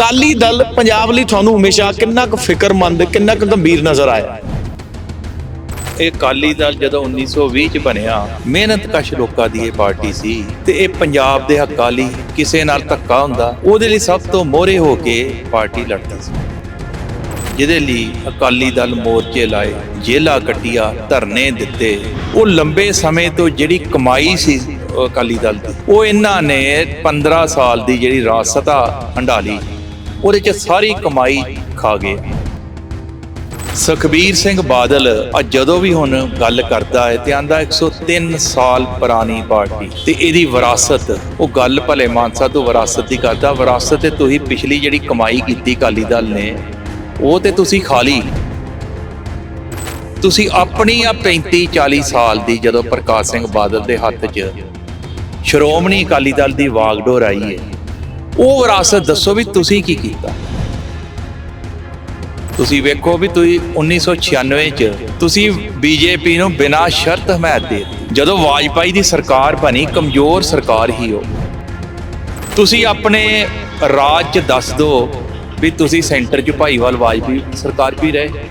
ਅਕਾਲੀ ਦਲ ਪੰਜਾਬ ਲਈ ਤੁਹਾਨੂੰ ਹਮੇਸ਼ਾ ਕਿੰਨਾ ਕੁ ਫਿਕਰਮੰਦ, ਕਿੰਨਾ ਕੁ ਗੰਭੀਰ ਨਜ਼ਰ ਆਇਆ? ਇਹ ਅਕਾਲੀ ਦਲ ਜਦੋਂ 1920 ਚ ਬਣਿਆ, ਮਿਹਨਤ ਕਸ਼ ਲੋਕਾਂ ਦੀ ਇਹ ਪਾਰਟੀ ਸੀ ਤੇ ਇਹ ਪੰਜਾਬ ਦੇ ਹੱਕਾਂ ਲਈ ਕਿਸੇ ਨਾਲ ਧੱਕਾ ਹੁੰਦਾ, ਉਹਦੇ ਲਈ ਸਭ ਤੋਂ ਮੋਹਰੇ ਹੋ ਕੇ ਪਾਰਟੀ ਲੜਦੀ ਸੀ। ਜਿਹਦੇ ਲਈ ਅਕਾਲੀ ਦਲ ਮੋਰਚੇ ਲਾਏ ਜੇਲਾ ਕੱਟੀਆਂ, ਧਰਨੇ ਦਿੱਤੇ। ਉਹ ਲੰਬੇ ਸਮੇਂ ਤੋਂ ਜਿਹੜੀ ਕਮਾਈ ਸੀ ਅਕਾਲੀ ਦਲ ਦੀ, ਉਹ ਇਹਨਾਂ ਨੇ 15 ਸਾਲ ਦੀ ਜਿਹੜੀ ਰਾਸਤਾ ਹੰਡਾਲੀ ਉਹਦੇ ਚ ਸਾਰੀ ਕਮਾਈ ਖਾ ਗਏ। ਸੁਖਬੀਰ ਸਿੰਘ ਬਾਦਲ ਆ ਜਦੋਂ ਵੀ ਹੁਣ ਗੱਲ ਕਰਦਾ ਹੈ ਤੇ ਆਂਦਾ 103 ਸਾਲ ਪੁਰਾਣੀ ਪਾਰਟੀ ਤੇ ਇਹਦੀ ਵਿਰਾਸਤ, ਉਹ ਗੱਲ ਭਲੇ ਮਾਨਸਾ ਤੋਂ ਵਿਰਾਸਤ ਦੀ ਕਰਦਾ। ਵਿਰਾਸਤ ਤੇ ਤੁਸੀਂ ਪਿਛਲੀ ਜਿਹੜੀ ਕਮਾਈ ਕੀਤੀ ਅਕਾਲੀ ਦਲ ਨੇ, ਉਹ ਤੇ ਤੁਸੀਂ ਖਾ ਲਈ। ਤੁਸੀਂ ਆਪਣੀ ਆ 35 40 ਸਾਲ ਦੀ ਜਦੋਂ ਪ੍ਰਕਾਸ਼ ਸਿੰਘ ਬਾਦਲ ਦੇ ਹੱਥ 'ਚ ਸ਼੍ਰੋਮਣੀ ਅਕਾਲੀ ਦਲ ਦੀ ਵਾਗਡੋਰ ਆਈ ਹੈ ਉਹ ਵਿਰਾਸਤ ਦੱਸੋ ਵੀ ਤੁਸੀਂ ਕੀ ਕੀਤਾ। ਤੁਸੀਂ ਵੇਖੋ ਵੀ ਤੁਸੀਂ 1996 ਚ ਤੁਸੀਂ ਬੀਜੇਪੀ ਨੂੰ ਬਿਨਾਂ ਸ਼ਰਤ ਹਮਾਇਤ ਦੇ ਜਦੋਂ ਵਾਜਪਾਈ ਦੀ ਸਰਕਾਰ ਬਣੀ, ਕਮਜ਼ੋਰ ਸਰਕਾਰ ਹੀ ਉਹ। ਤੁਸੀਂ ਆਪਣੇ ਰਾਜ ਚ ਦੱਸ ਦਿਓ ਵੀ ਤੁਸੀਂ ਸੈਂਟਰ ਚ ਭਾਈਵਾਲ ਵਾਜਪਾਈ ਸਰਕਾਰ ਵੀ ਰਹੇ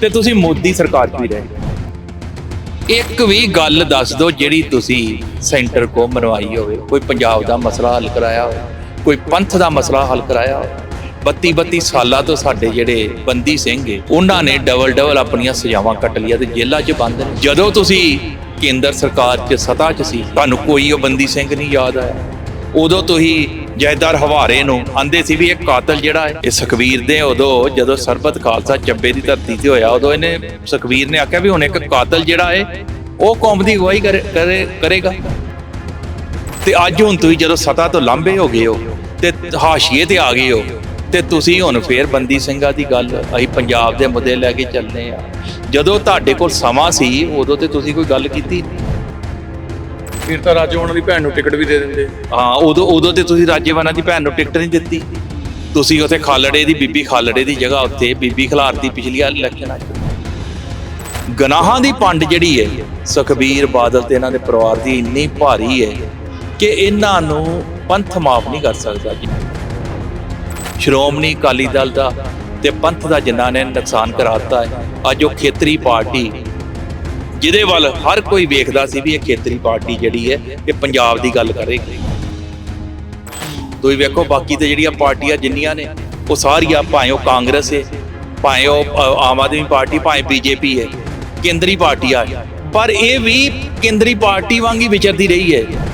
ਤੇ ਤੁਸੀਂ ਮੋਦੀ ਸਰਕਾਰ ਵੀ ਰਹੇ। ਇੱਕ ਵੀ ਗੱਲ ਦੱਸ ਦਿਓ ਜਿਹੜੀ ਤੁਸੀਂ ਸੈਂਟਰ ਕੋ ਮਨਵਾਈ ਹੋਵੇ, ਕੋਈ ਪੰਜਾਬ ਦਾ ਮਸਲਾ ਹੱਲ ਕਰਾਇਆ ਹੋਵੇ। ਕੋਈ ਪੰਥ ਦਾ ਮਸਲਾ ਹੱਲ ਕਰਾਇਆ ਹੋਵੇ। 32 32 ਸਾਲਾਂ ਤੋਂ ਸਾਡੇ ਜਿਹੜੇ ਬੰਦੀ ਸਿੰਘ ਉਹਨਾਂ ਨੇ ਡਬਲ ਡਬਲ ਆਪਣੀਆਂ ਸਜ਼ਾਵਾਂ ਕੱਟ ਲਈਆਂ ਤੇ ਜੇਲ੍ਹਾਂ 'ਚ ਬੰਦ ਨੇ। ਜਦੋਂ ਤੁਸੀਂ ਕੇਂਦਰ ਸਰਕਾਰ 'ਚ, ਸਤਾ 'ਚ ਸੀ, ਤੁਹਾਨੂੰ ਕੋਈ ਉਹ ਬੰਦੀ ਸਿੰਘ ਨਹੀਂ ਯਾਦ ਆਇਆ। ਉਦੋਂ ਤੁਸੀਂ ਜੈਦਾਰ ਹਵਾਰੇ ਨੂੰ ਆਂਦੇ ਸੀ ਵੀ ਇਹ ਕਾਤਲ ਜਿਹੜਾ ਹੈ ਇਹ ਸੁਖਵੀਰ ਦੇ ਉਦੋਂ ਜਦੋਂ ਸਰਬਤ ਖਾਲਸਾ ਚੱਬੇ ਦੀ ਧਰਤੀ ਤੇ ਹੋਇਆ, ਉਦੋਂ ਇਹਨੇ ਸੁਖਵੀਰ ਨੇ ਆਖਿਆ ਵੀ ਹੁਣ ਇੱਕ ਕਾਤਲ ਜਿਹੜਾ ਹੈ ਉਹ ਕੌਮ ਦੀ ਅਗਵਾਈ ਕਰੇ- ਕਰੇ- ਕਰੇਗਾ ਤੇ ਅੱਜ ਹੁਣ ਤੁਸੀਂ ਜਦੋਂ ਸਤਾ ਤੋਂ ਲਾਂਭੇ ਹੋ ਗਏ ਹੋ ਤੇ ਹਾਸ਼ੀਏ ਤੇ ਆ ਗਏ ਹੋ। ਤੇ ਤੁਸੀਂ ਹੁਣ ਫੇਰ ਬੰਦੀ ਸਿੰਘਾਂ ਦੀ ਗੱਲ ਅਸੀਂ ਪੰਜਾਬ ਦੇ ਮੁੱਦੇ ਲੈ ਕੇ ਚੱਲਨੇ ਆ ਜਦੋਂ ਤੁਹਾਡੇ ਕੋਲ ਸਮਾਂ ਸੀ ਉਦੋਂ ਤੇ ਤੁਸੀਂ ਕੋਈ ਗੱਲ ਕੀਤੀ। ਫਿਰ ਤਾਂ ਰਾਜੋ ਉਹਨਾਂ ਦੀ ਭੈਣ ਨੂੰ ਟਿਕਟ ਵੀ ਦੇ ਦਿੰਦੇ। ਹਾਂ ਉਦੋਂ ਉਦੋਂ ਤੇ ਤੁਸੀਂ ਰਾਜੇਵਾਨਾ ਦੀ ਭੈਣ ਨੂੰ ਟਿਕਟ ਨਹੀਂ ਦਿੱਤੀ। ਤੁਸੀਂ ਉੱਥੇ ਖਾਲੜੇ ਦੀ ਬੀਬੀ ਖਾਲੜੇ ਦੀ ਜਗ੍ਹਾ ਉੱਤੇ ਬੀਬੀ ਖਲਾਰਤੀ ਪਿਛਲੀ ਇਲੈਕਸ਼ਨ ਚ। ਗਨਾਹਾਂ ਦੀ ਪੰਡ ਜਿਹੜੀ ਹੈ ਸੁਖਬੀਰ ਬਾਦਲ ਤੇ ਇਹਨਾਂ ਦੇ ਪਰਿਵਾਰ ਦੀ ਇੰਨੀ ਭਾਰੀ ਹੈ। ਕਿ ਇਹਨਾਂ ਨੂੰ ਪੰਥ ਮਾਫ ਨਹੀਂ ਕਰ ਸਕਦਾ ਜੀ। ਸ਼੍ਰੋਮਣੀ ਅਕਾਲੀ ਦਲ ਦਾ ਤੇ ਪੰਥ ਦਾ ਜਿਨ੍ਹਾਂ ਨੇ ਨੁਕਸਾਨ ਕਰਾਤਾ ਹੈ, ਅੱਜ ਉਹ ਖੇਤਰੀ ਪਾਰਟੀ ਜਿਹਦੇ ਵੱਲ ਹਰ ਕੋਈ ਵੇਖਦਾ ਸੀ ਵੀ ਇਹ ਖੇਤਰੀ ਪਾਰਟੀ ਜਿਹੜੀ ਹੈ, ਇਹ ਪੰਜਾਬ ਦੀ ਗੱਲ ਕਰੇਗੀ। ਤੁਸੀਂ ਵੇਖੋ, ਬਾਕੀ ਤੇ ਜਿਹੜੀਆਂ ਪਾਰਟੀਆਂ ਜਿੰਨੀਆਂ ਨੇ, ਉਹ ਸਾਰੀਆਂ ਭਾਵੇਂ ਉਹ ਕਾਂਗਰਸ ਹੈ, ਭਾਵੇਂ ਉਹ ਆਮ ਆਦਮੀ ਪਾਰਟੀ, ਭਾਵੇਂ ਬੀਜੇਪੀ ਹੈ, ਕੇਂਦਰੀ ਪਾਰਟੀਆਂ ਹੈ। ਪਰ ਇਹ ਵੀ ਕੇਂਦਰੀ ਪਾਰਟੀ ਵਾਂਗ ਹੀ ਵਿਚਰਦੀ ਰਹੀ ਹੈ।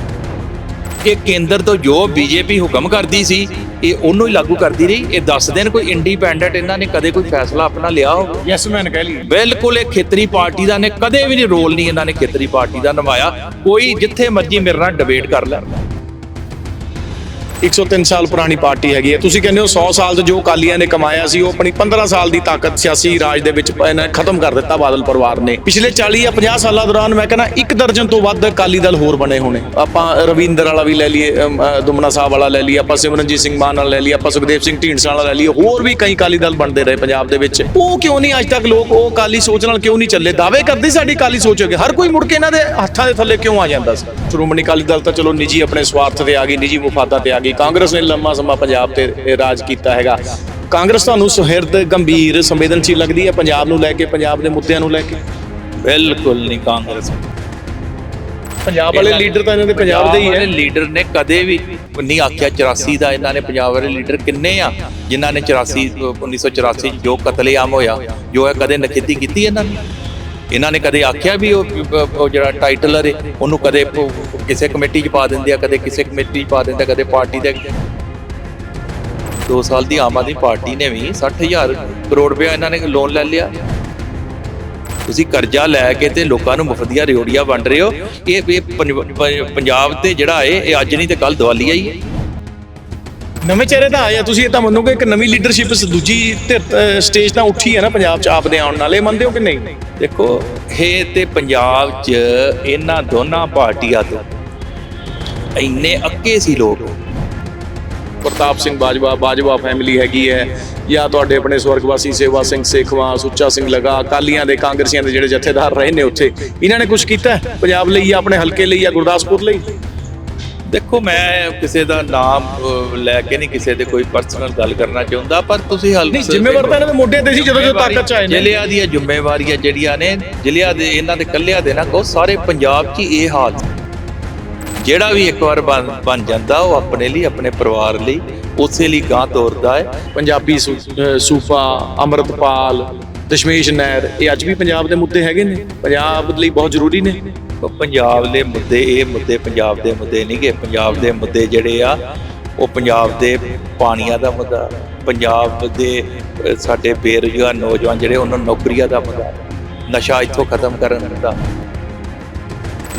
ਇਹ ਕੇਂਦਰ ਤੋਂ ਜੋ ਬੀਜੇਪੀ ਹੁਕਮ ਕਰਦੀ ਸੀ ਇਹ ਉਹਨੂੰ ਹੀ ਲਾਗੂ ਕਰਦੀ ਰਹੀ। ਇਹ ਦੱਸ ਦੇਣ ਕੋਈ ਇੰਡੀਪੈਂਡੈਂਟ ਇਹਨਾਂ ਨੇ ਕਦੇ ਕੋਈ ਫੈਸਲਾ ਆਪਣਾ ਲਿਆ ਹੋਵੇ ਯੈਸ ਮੈਨ ਕਹਿ ਲਈ। ਬਿਲਕੁਲ ਇਹ ਖੇਤਰੀ ਪਾਰਟੀ ਦਾ ਨੇ ਕਦੇ ਵੀ ਨਹੀਂ ਰੋਲ ਨਹੀਂ ਇਹਨਾਂ ਨੇ ਖੇਤਰੀ ਪਾਰਟੀ ਦਾ ਨਿਭਾਇਆ। ਕੋਈ ਜਿੱਥੇ ਮਰਜ਼ੀ ਮੇਰੇ ਨਾਲ ਡਿਬੇਟ ਕਰ ਲੈ। 103 ਸਾਲ ਪੁਰਾਣੀ ਪਾਰਟੀ ਹੈਗੀ ਹੈ। ਤੁਸੀਂ ਕਹਿੰਦੇ ਹੋ 100 ਸਾਲ ਤੋਂ ਜੋ ਅਕਾਲੀਆਂ ਨੇ ਕਮਾਇਆ ਸੀ, ਉਹ ਆਪਣੀ 15 ਸਾਲ ਦੀ ਤਾਕਤ ਸਿਆਸੀ ਰਾਜ ਦੇ ਵਿੱਚ ਇਹਨਾਂ ਖਤਮ ਕਰ ਦਿੱਤਾ ਬਾਦਲ ਪਰਿਵਾਰ ਨੇ। ਪਿਛਲੇ 40 ਜਾਂ 50 ਸਾਲਾਂ ਦੌਰਾਨ ਮੈਂ ਕਹਿੰਦਾ ਇੱਕ ਦਰਜਨ ਤੋਂ ਵੱਧ ਅਕਾਲੀ ਦਲ ਹੋਰ ਬਣੇ ਹੋਣੇ। ਆਪਾਂ ਰਵਿੰਦਰ ਵਾਲਾ ਵੀ ਲੈ ਲਈਏ ਦੁਮਨਾ ਸਾਹਿਬ ਵਾਲਾ ਲੈ ਲਈਏ, ਆਪਾਂ ਸਿਮਰਨਜੀਤ ਸਿੰਘ ਮਾਨ ਵਾਲਾ ਲੈ ਲਈਏ, ਆਪਾਂ ਸੁਖਦੇਵ ਸਿੰਘ ਢੀਂਡਸਾ ਵਾਲਾ ਲੈ ਲਈਏ, ਹੋਰ ਵੀ ਕਈ ਅਕਾਲੀ ਦਲ ਬਣਦੇ ਰਹੇ ਪੰਜਾਬ ਦੇ ਵਿੱਚ। ਉਹ ਕਿਉਂ ਨਹੀਂ ਅੱਜ ਤੱਕ ਲੋਕ ਉਹ ਅਕਾਲੀ ਸੋਚ ਨਾਲ ਕਿਉਂ ਨਹੀਂ ਚੱਲੇ? ਦਾਅਵੇ ਕਰਦੇ ਸਾਡੀ ਅਕਾਲੀ ਸੋਚ ਹੈਗੀ ਹਰ ਕੋਈ ਮੁੜ ਕੇ ਇਹਨਾਂ ਦੇ ਹੱਥਾਂ ਦੇ ਥੱਲੇ ਕਿਉਂ ਆ ਜਾਂਦਾ ਸੀ? ਸ਼੍ਰੋਮਣੀ ਅਕਾਲੀ ਦਲ ਤਾਂ ਚਲੋ ਨਿੱਜੀ ਆਪਣੇ ਸਵਾਰਥ ਤੇ ਆ ਗਈ, ਨਿੱਜੀ ਮੁਫਾਦਾਂ ਤੇ ਆ ਗਈ। ਕਾਂਗਰਸ ਨੇ ਲੰਮਾ ਸਮਾਂ ਪੰਜਾਬ ਤੇ ਰਾਜ ਕੀਤਾ ਹੈਗਾ। ਕਾਂਗਰਸ ਤੁਹਾਨੂੰ ਸੁਹਿਰਦ ਗੰਭੀਰ ਸੰਵੇਦਨਸ਼ੀਲ ਲੱਗਦੀ ਹੈ ਪੰਜਾਬ ਨੂੰ ਲੈ ਕੇ ਪੰਜਾਬ ਦੇ ਮੁੱਦਿਆਂ ਨੂੰ ਲੈ ਕੇ? ਬਿਲਕੁਲ ਨਹੀਂ ਕਾਂਗਰਸ। ਪੰਜਾਬ ਵਾਲੇ ਲੀਡਰ ਤਾਂ ਇਹਨਾਂ ਦੇ ਪੰਜਾਬ ਦੇ ਹੀ ਹੈ। ਲੀਡਰ ਨੇ ਕਦੇ ਵੀ ਨਹੀਂ ਆਖਿਆ 84 ਦਾ ਇਹਨਾਂ ਨੇ ਪੰਜਾਬ ਵਾਲੇ ਲੀਡਰ ਕਿੰਨੇ ਆ ਜਿਨ੍ਹਾਂ ਨੇ 84 1984 ਚ ਜੋ ਕਤਲੇਆਮ ਹੋਇਆ ਜੋ ਹੈ ਕਦੇ ਨਖੇਤੀ ਕੀਤੀ ਇਹਨਾਂ ਨੇ? ਇਹਨਾਂ ਨੇ ਕਦੇ ਆਖਿਆ ਵੀ ਉਹ ਜਿਹੜਾ ਟਾਈਟਲਰ ਹੈ ਉਹਨੂੰ ਕਦੇ ਕਿਸੇ ਕਮੇਟੀ 'ਚ ਪਾ ਦਿੰਦੇ ਆ, ਕਦੇ ਕਿਸੇ ਕਮੇਟੀ 'ਚ ਪਾ ਦਿੰਦੇ ਆ, ਕਦੇ ਪਾਰਟੀ ਦੇ 2 ਸਾਲ ਦੀ ਆਮ ਆਦਮੀ ਪਾਰਟੀ ਨੇ ਵੀ 60000 ਕਰੋੜ ਰੁਪਇਆ ਇਹਨਾਂ ਨੇ ਲੋਨ ਲੈ ਲਿਆ। ਤੁਸੀਂ ਕਰਜ਼ਾ ਲੈ ਕੇ ਤੇ ਲੋਕਾਂ ਨੂੰ ਮੁਫਤ ਦੀਆਂ ਰਿਓੜੀਆਂ ਵੰਡ ਰਹੇ ਹੋ। ਇਹ ਪੰਜਾਬ ਤੇ ਜਿਹੜਾ ਹੈ ਇਹ ਅੱਜ ਨਹੀਂ ਤੇ ਕੱਲ ਦੀਵਾਲੀ ਆਈ ਹੈ ਨਵੇਂ ਚਿਹਰੇ ਤਾਂ ਆਏ ਆ। ਤੁਸੀਂ ਇਹ ਤਾਂ ਮੰਨੋਗੇ ਕਿ ਨਵੀਂ ਲੀਡਰਸ਼ਿਪ ਦੂਜੀ ਸਟੇਜ ਤਾਂ ਉੱਠੀ ਹੈ ਨਾ ਪੰਜਾਬ 'ਚ ਆਪ ਦੇ ਆਉਣ ਨਾਲ। ਇਹ ਮੰਨਦੇ ਹੋ ਕਿ ਨਹੀਂ? ਦੇਖੋ ਇਹ ਤੇ ਪੰਜਾਬ 'ਚ ਇਹਨਾਂ ਦੋਨਾਂ ਪਾਰਟੀਆਂ ਤੋਂ ਇੰਨੇ ਅੱਕੇ ਸੀ ਲੋਕ। ਪ੍ਰਤਾਪ ਸਿੰਘ ਬਾਜਵਾ ਬਾਜਵਾ ਫੈਮਿਲੀ ਹੈਗੀ ਹੈ। ਜਾਂ ਤੁਹਾਡੇ ਆਪਣੇ ਸਵਰਗਵਾਸੀ ਸੇਵਾ ਸਿੰਘ ਸੇਖਵਾ ਸੁੱਚਾ ਸਿੰਘ ਲਗਾ ਅਕਾਲੀਆਂ ਦੇ ਕਾਂਗਰਸੀਆਂ ਦੇ ਜਿਹੜੇ ਜਥੇਦਾਰ ਰਹੇ ਨੇ ਉੱਥੇ। ਇਹਨਾਂ ਨੇ ਕੁਝ ਕੀਤਾ ਹੈ? ਪੰਜਾਬ ਲਈ ਜਾਂ ਆਪਣੇ ਹਲਕੇ ਲਈ ਜਾਂ ਗੁਰਦਾਸਪੁਰ ਲਈ? ਦੇਖੋ ਮੈਂ ਕਿਸੇ ਦਾ ਨਾਮ ਲੈ ਕੇ ਨਹੀਂ ਕਿਸੇ ਦੇ ਕੋਈ ਪਰਸਨਲ ਗੱਲ ਕਰਨਾ ਚਾਹੁੰਦਾ ਪਰ ਤੁਸੀਂ ਹਲ ਨਹੀਂ ਜ਼ਿੰਮੇਵਾਰ ਤਾਂ ਇਹਨਾਂ ਦੇ ਮੋਢੇ ਤੇ ਸੀ ਜਦੋਂ ਜਦੋਂ ਤਾਕਤ ਚ ਆਏ ਨੇ। ਜ਼ਿਲ੍ਹਿਆਂ ਦੀਆਂ ਜ਼ਿੰਮੇਵਾਰੀਆਂ ਜਿਹੜੀਆਂ ਨੇ ਜ਼ਿਲ੍ਹਿਆਂ ਦੇ ਇਹਨਾਂ ਦੇ ਕੱਲਿਆਂ ਦੇ ਨਾ ਕਹੋ ਸਾਰੇ ਪੰਜਾਬ 'ਚ ਇਹ ਹਾਲ। ਜਿਹੜਾ ਵੀ ਇੱਕ ਵਾਰ ਬਣ ਜਾਂਦਾ ਉਹ ਆਪਣੇ ਲਈ ਆਪਣੇ ਪਰਿਵਾਰ ਲਈ ਉਸੇ ਲਈ ਗਾਂ ਤੋਰਦਾ ਹੈ। ਪੰਜਾਬੀ ਸੂਫਾ ਅੰਮ੍ਰਿਤਪਾਲ ਦਸ਼ਮੇਸ਼ ਨਹਿਰ ਇਹ ਅੱਜ ਵੀ ਪੰਜਾਬ ਦੇ ਮੁੱਦੇ ਹੈਗੇ ਨੇ। ਪੰਜਾਬ ਲਈ ਬਹੁਤ ਜ਼ਰੂਰੀ ਨੇ। ਪੰਜਾਬ ਦੇ ਮੁੱਦੇ, ਇਹ ਮੁੱਦੇ ਪੰਜਾਬ ਦੇ ਮੁੱਦੇ ਨਹੀਂ ਨਹੀਂਗੇ ਪੰਜਾਬ ਦੇ ਮੁੱਦੇ ਜਿਹੜੇ ਆ, ਉਹ ਪੰਜਾਬ ਦੇ ਪਾਣੀਆਂ ਦਾ ਮੁੱਦਾ, ਪੰਜਾਬ ਦੇ ਸਾਡੇ ਬੇਰੁਜ਼ਗਾਰ ਨੌਜਵਾਨ ਜਿਹੜੇ, ਉਹਨਾਂ ਨੂੰ ਨੌਕਰੀਆਂ ਦਾ ਮੁੱਦਾ, ਨਸ਼ਾ ਇੱਥੋਂ ਖਤਮ ਕਰਨ ਦਾ।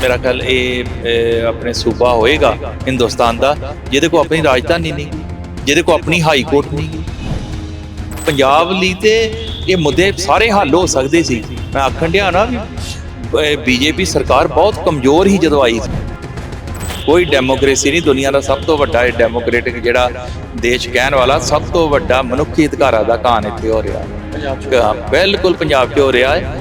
ਮੇਰਾ ਖਿਆਲ ਇਹ ਆਪਣੇ ਸੂਬਾ ਹੋਏਗਾ ਹਿੰਦੁਸਤਾਨ ਦਾ, ਜਿਹਦੇ ਕੋ ਆਪਣੀ ਰਾਜਧਾਨੀ ਨਹੀਂ ਜਿਹਦੇ ਕੋ ਆਪਣੀ ਹਾਈ ਕੋਰਟ ਨਹੀਂ ਪੰਜਾਬ ਲਈ ਤੇ ਇਹ ਮੁੱਦੇ ਸਾਰੇ ਹੱਲ ਹੋ ਸਕਦੇ ਸੀ। ਮੈਂ ਆਖਣ ਡਿਆ ਨਾ ਬੀਜੇਪੀ ਸਰਕਾਰ ਬਹੁਤ ਕਮਜ਼ੋਰ ਹੀ ਜਦੋਂ ਆਈ ਸੀ। ਕੋਈ ਡੈਮੋਕ੍ਰੇਸੀ ਨਹੀਂ, ਦੁਨੀਆ ਦਾ ਸਭ ਤੋਂ ਵੱਡਾ ਇਹ ਡੈਮੋਕ੍ਰੈਟਿਕ ਜਿਹੜਾ ਦੇਸ਼ ਕਹਿਣ ਵਾਲਾ ਸਭ ਤੋਂ ਵੱਡਾ ਮਨੁੱਖੀ ਅਧਿਕਾਰਾਂ ਦਾ ਕਾਨ ਇੱਥੇ ਹੋ ਰਿਹਾ। ਹੈ ਬਿਲਕੁਲ ਪੰਜਾਬ 'ਚ ਹੋ ਰਿਹਾ ਹੈ।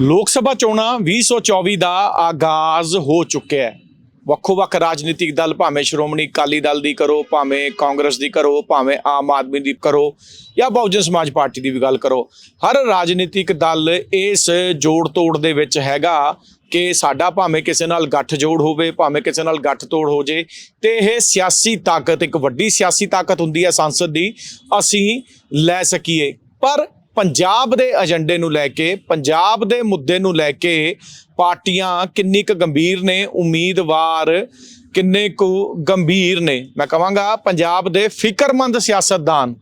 ਲੋਕ ਸਭਾ ਚੋਣਾਂ 2024 ਦਾ ਆਗਾਜ਼ ਹੋ ਚੁੱਕਿਆ ਹੈ। ਵੱਖੋ-ਵੱਖ ਰਾਜਨੀਤਿਕ ਦਲ ਭਾਵੇਂ ਸ਼੍ਰੋਮਣੀ ਅਕਾਲੀ ਦਲ ਦੀ ਕਰੋ, ਭਾਵੇਂ ਕਾਂਗਰਸ ਦੀ ਕਰੋ, ਭਾਵੇਂ ਆਮ ਆਦਮੀ ਦੀ ਕਰੋ ਜਾਂ ਬਹੁਜਨ ਸਮਾਜ ਪਾਰਟੀ ਦੀ ਵੀ ਗੱਲ ਕਰੋ, ਹਰ ਰਾਜਨੀਤਿਕ ਦਲ ਇਸ ਜੋੜ ਤੋੜ ਦੇ ਵਿੱਚ ਹੈਗਾ ਕਿ ਸਾਡਾ ਭਾਵੇਂ ਕਿਸੇ ਨਾਲ ਗੱਠ ਜੋੜ ਹੋਵੇ, ਭਾਵੇਂ ਕਿਸੇ ਨਾਲ ਗੱਠ ਤੋੜ ਹੋ ਜੇ ਤੇ ਇਹ ਸਿਆਸੀ ਤਾਕਤ, ਇੱਕ ਵੱਡੀ ਸਿਆਸੀ ਤਾਕਤ ਹੁੰਦੀ ਹੈ ਸੰਸਦ ਦੀ, ਅਸੀਂ ਲੈ ਸਕੀਏ। ਪਰ ਪੰਜਾਬ ਦੇ ਏਜੰਡੇ ਨੂੰ ਲੈ ਕੇ ਪੰਜਾਬ ਦੇ ਮੁੱਦੇ ਨੂੰ ਲੈ ਕੇ ਪਾਰਟੀਆਂ ਕਿੰਨੀ ਕੁ ਗੰਭੀਰ ਨੇ ਉਮੀਦਵਾਰ ਕਿੰਨੇ ਕੁ ਗੰਭੀਰ ਨੇ। ਮੈਂ ਕਹਾਂਗਾ ਪੰਜਾਬ ਦੇ ਫਿਕਰਮੰਦ ਸਿਆਸਤਦਾਨ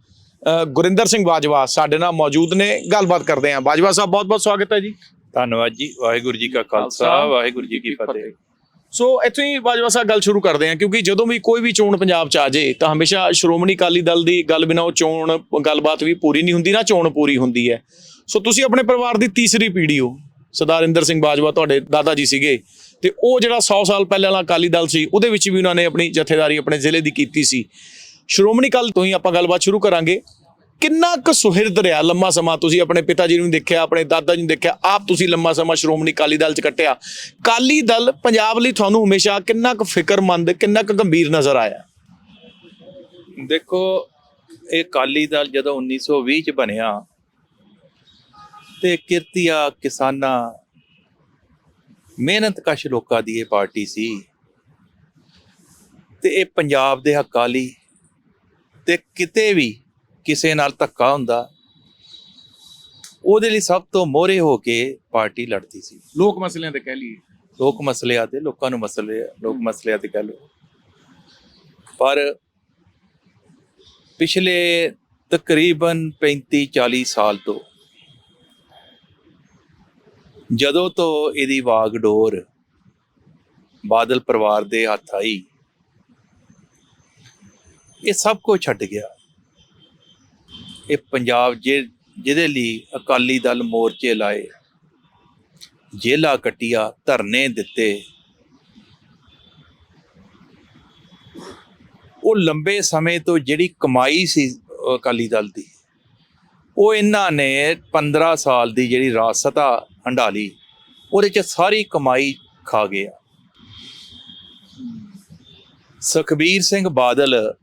ਗੁਰਿੰਦਰ ਸਿੰਘ ਬਾਜਵਾ ਸਾਡੇ ਨਾਲ ਮੌਜੂਦ ਨੇ। ਗੱਲਬਾਤ ਕਰਦੇ ਹਾਂ। ਬਾਜਵਾ ਸਾਹਿਬ ਬਹੁਤ ਬਹੁਤ ਸਵਾਗਤ ਹੈ ਜੀ। ਧੰਨਵਾਦ ਜੀ। ਵਾਹਿਗੁਰੂ ਜੀ ਕਾ ਖਾਲਸਾ ਵਾਹਿਗੁਰੂ ਜੀ ਕੀ ਫਤਿਹ। ਸੋ ਇੱਥੋਂ ਹੀ ਬਾਜਵਾ ਸਾਹਿਬ ਗੱਲ ਸ਼ੁਰੂ ਕਰਦੇ ਹਾਂ, ਕਿਉਂਕਿ ਜਦੋਂ ਵੀ ਕੋਈ ਵੀ ਚੋਣ ਪੰਜਾਬ ਚ ਆ ਜੇ, ਤਾਂ ਹਮੇਸ਼ਾ ਸ਼੍ਰੋਮਣੀ ਅਕਾਲੀ ਦਲ ਦੀ ਗੱਲ ਬਿਨਾਂ ਉਹ ਚੋਣ, ਗੱਲਬਾਤ ਵੀ ਪੂਰੀ ਨਹੀਂ ਹੁੰਦੀ, ਨਾ ਚੋਣ ਪੂਰੀ ਹੁੰਦੀ ਹੈ। ਸੋ ਤੁਸੀਂ ਆਪਣੇ ਪਰਿਵਾਰ ਦੀ ਤੀਸਰੀ ਪੀੜ੍ਹੀ ਹੋ। ਸਰਦਾਰ ਇੰਦਰ ਸਿੰਘ ਬਾਜਵਾ ਤੁਹਾਡੇ ਦਾਦਾ ਜੀ ਸੀਗੇ। ਤੇ ਉਹ ਜਿਹੜਾ 100 ਸਾਲ ਪਹਿਲਾਂ ਵਾਲਾ ਅਕਾਲੀ ਦਲ ਸੀ, ਉਹਦੇ ਵਿੱਚ ਵੀ ਉਹਨਾਂ ਨੇ ਆਪਣੀ ਜਥੇਦਾਰੀ ਆਪਣੇ ਜ਼ਿਲ੍ਹੇ ਦੀ ਕੀਤੀ ਸੀ। ਸ਼੍ਰੋਮਣੀ ਅਕਾਲੀ ਤੋਂ ਹੀ ਆਪਾਂ ਗੱਲਬਾਤ ਸ਼ੁਰੂ ਕਰਾਂਗੇ। ਕਿੰਨਾ ਕੁ ਸੁਹਿਰਦ ਰਿਹਾ? ਲੰਮਾ ਸਮਾਂ ਤੁਸੀਂ ਆਪਣੇ ਪਿਤਾ ਜੀ ਨੂੰ ਦੇਖਿਆ, ਆਪਣੇ ਦਾਦਾ ਜੀ ਨੂੰ ਦੇਖਿਆ, ਆਪ ਤੁਸੀਂ ਲੰਮਾ ਸਮਾਂ ਸ਼੍ਰੋਮਣੀ ਅਕਾਲੀ ਦਲ 'ਚ ਕੱਟਿਆ। ਅਕਾਲੀ ਦਲ ਪੰਜਾਬ ਲਈ ਤੁਹਾਨੂੰ ਹਮੇਸ਼ਾ ਕਿੰਨਾ ਕੁ ਫਿਕਰਮੰਦ, ਕਿੰਨਾ ਕੁ ਗੰਭੀਰ ਨਜ਼ਰ ਆਇਆ? ਦੇਖੋ, ਇਹ ਕਾਲੀ ਦਲ ਜਦੋਂ 1920 ਚ ਬਣਿਆ ਤੇ ਕਿਰਤੀਆ, ਕਿਸਾਨਾਂ, ਮਿਹਨਤ ਕਸ਼ ਲੋਕਾਂ ਦੀ ਇਹ ਪਾਰਟੀ ਸੀ ਤੇ ਇਹ ਪੰਜਾਬ ਦੇ ਹੱਕਾਂ ਲਈ ਤੇ ਕਿਤੇ ਵੀ ਕਿਸੇ ਨਾਲ ਧੱਕਾ ਹੁੰਦਾ ਉਹਦੇ ਲਈ ਸਭ ਤੋਂ ਮੋਹਰੇ ਹੋ ਕੇ ਪਾਰਟੀ ਲੜਦੀ ਸੀ। ਲੋਕ ਮਸਲਿਆਂ ਤੇ ਕਹਿ ਲਈਏ। ਲੋਕ ਮਸਲਿਆਂ ਤੇ ਲੋਕਾਂ ਨੂੰ ਮਸਲੇ ਲੋਕ ਮਸਲਿਆਂ ਤੇ ਗੱਲ ਪਰ ਪਿਛਲੇ ਤਕਰੀਬਨ 35 40 ਸਾਲ ਤੋਂ ਜਦੋਂ ਤੋਂ ਇਹਦੀ ਵਾਗਡੋਰ ਬਾਦਲ ਪਰਿਵਾਰ ਦੇ ਹੱਥ ਆਈ ਇਹ ਸਭ ਕੁਝ ਛੱਡ ਗਿਆ। ਇਹ ਪੰਜਾਬ ਜਿ- ਜਿਹਦੇ ਲਈ ਅਕਾਲੀ ਦਲ ਮੋਰਚੇ ਲਾਏ ਜੇਲਾ ਕੱਟੀਆਂ, ਧਰਨੇ ਦਿੱਤੇ, ਉਹ ਲੰਬੇ ਸਮੇਂ ਤੋਂ ਜਿਹੜੀ ਕਮਾਈ ਸੀ ਅਕਾਲੀ ਦਲ ਦੀ, ਉਹ ਇਹਨਾਂ ਨੇ 15 ਸਾਲ ਦੀ ਜਿਹੜੀ ਰਾਸਤਾ ਹੰਡਾਲੀ, ਉਹਦੇ ਚ ਸਾਰੀ ਕਮਾਈ ਖਾ ਗਿਆ। ਸੁਖਬੀਰ ਸਿੰਘ ਬਾਦਲ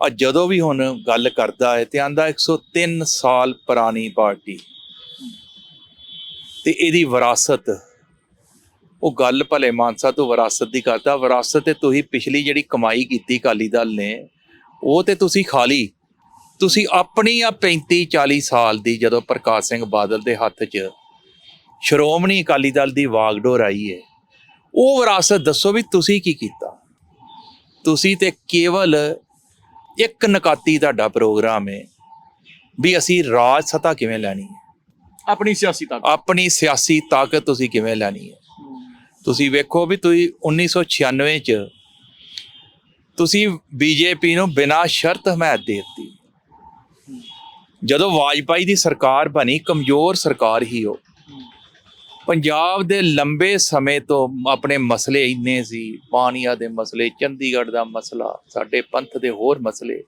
ਆ ਜਦੋਂ ਵੀ ਹੁਣ ਗੱਲ ਕਰਦਾ ਹੈ ਤੇ ਆਂਦਾ 103 ਸਾਲ ਪੁਰਾਣੀ ਪਾਰਟੀ। ਤੇ ਇਹਦੀ ਵਿਰਾਸਤ, ਉਹ ਗੱਲ ਭਲੇ ਮਾਨਸਾ ਤੋਂ ਵਿਰਾਸਤ ਦੀ ਕਰਦਾ। ਵਿਰਾਸਤ ਤੇ ਤੁਸੀਂ ਪਿਛਲੀ ਜਿਹੜੀ ਕਮਾਈ ਕੀਤੀ ਅਕਾਲੀ ਦਲ ਨੇ, ਉਹ ਤੇ ਤੁਸੀਂ ਖਾ ਲਈ ਤੁਸੀਂ ਆਪਣੀ ਆ 35 40 ਸਾਲ ਦੀ ਜਦੋਂ ਪ੍ਰਕਾਸ਼ ਸਿੰਘ ਬਾਦਲ ਦੇ ਹੱਥ 'ਚ ਸ਼੍ਰੋਮਣੀ ਅਕਾਲੀ ਦਲ ਦੀ ਵਾਗਡੋਰ ਆਈ ਹੈ ਉਹ ਵਿਰਾਸਤ ਦੱਸੋ ਵੀ ਤੁਸੀਂ ਕੀ ਕੀਤਾ। ਤੁਸੀਂ ਤੇ ਕੇਵਲ ਇੱਕ ਨਕਾਤੀ ਤੁਹਾਡਾ ਪ੍ਰੋਗਰਾਮ ਹੈ ਵੀ ਅਸੀਂ ਰਾਜ ਸਤਾ ਕਿਵੇਂ ਲੈਣੀ ਹੈ ਆਪਣੀ ਸਿਆਸੀ ਤਾਕਤ। ਆਪਣੀ ਸਿਆਸੀ ਤਾਕਤ ਤੁਸੀਂ ਕਿਵੇਂ ਲੈਣੀ ਹੈ ਤੁਸੀਂ ਵੇਖੋ ਵੀ ਤੁਸੀਂ 1996 ਚ ਤੁਸੀਂ ਬੀਜੇਪੀ ਨੂੰ ਬਿਨਾਂ ਸ਼ਰਤ ਹਮਾਇਤ ਦੇ ਦਿੱਤੀ। ਜਦੋਂ ਵਾਜਪਾਈ ਦੀ ਸਰਕਾਰ ਬਣੀ ਕਮਜ਼ੋਰ ਸਰਕਾਰ ਹੀ ਉਹ। ਪੰਜਾਬ ਦੇ ਲੰਬੇ ਸਮੇਂ ਤੋਂ ਆਪਣੇ ਮਸਲੇ ਇੰਨੇ ਸੀ, ਪਾਣੀਆਂ ਦੇ ਮਸਲੇ, ਚੰਡੀਗੜ੍ਹ ਦਾ ਮਸਲਾ, ਸਾਡੇ ਪੰਥ ਦੇ ਹੋਰ ਮਸਲੇ।